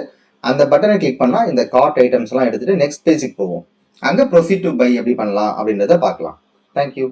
அந்த பட்டனை கிளிக் பண்ணா இந்த கார்ட் ஐட்டம்ஸ் எல்லாம் எடுத்துட்டு நெக்ஸ்ட் பேஜுக்கு போவோம். அங்க ப்ரொசீட் டு பை எப்படி பண்ணலாம் அப்படின்றத பார்க்கலாம். தேங்க்யூ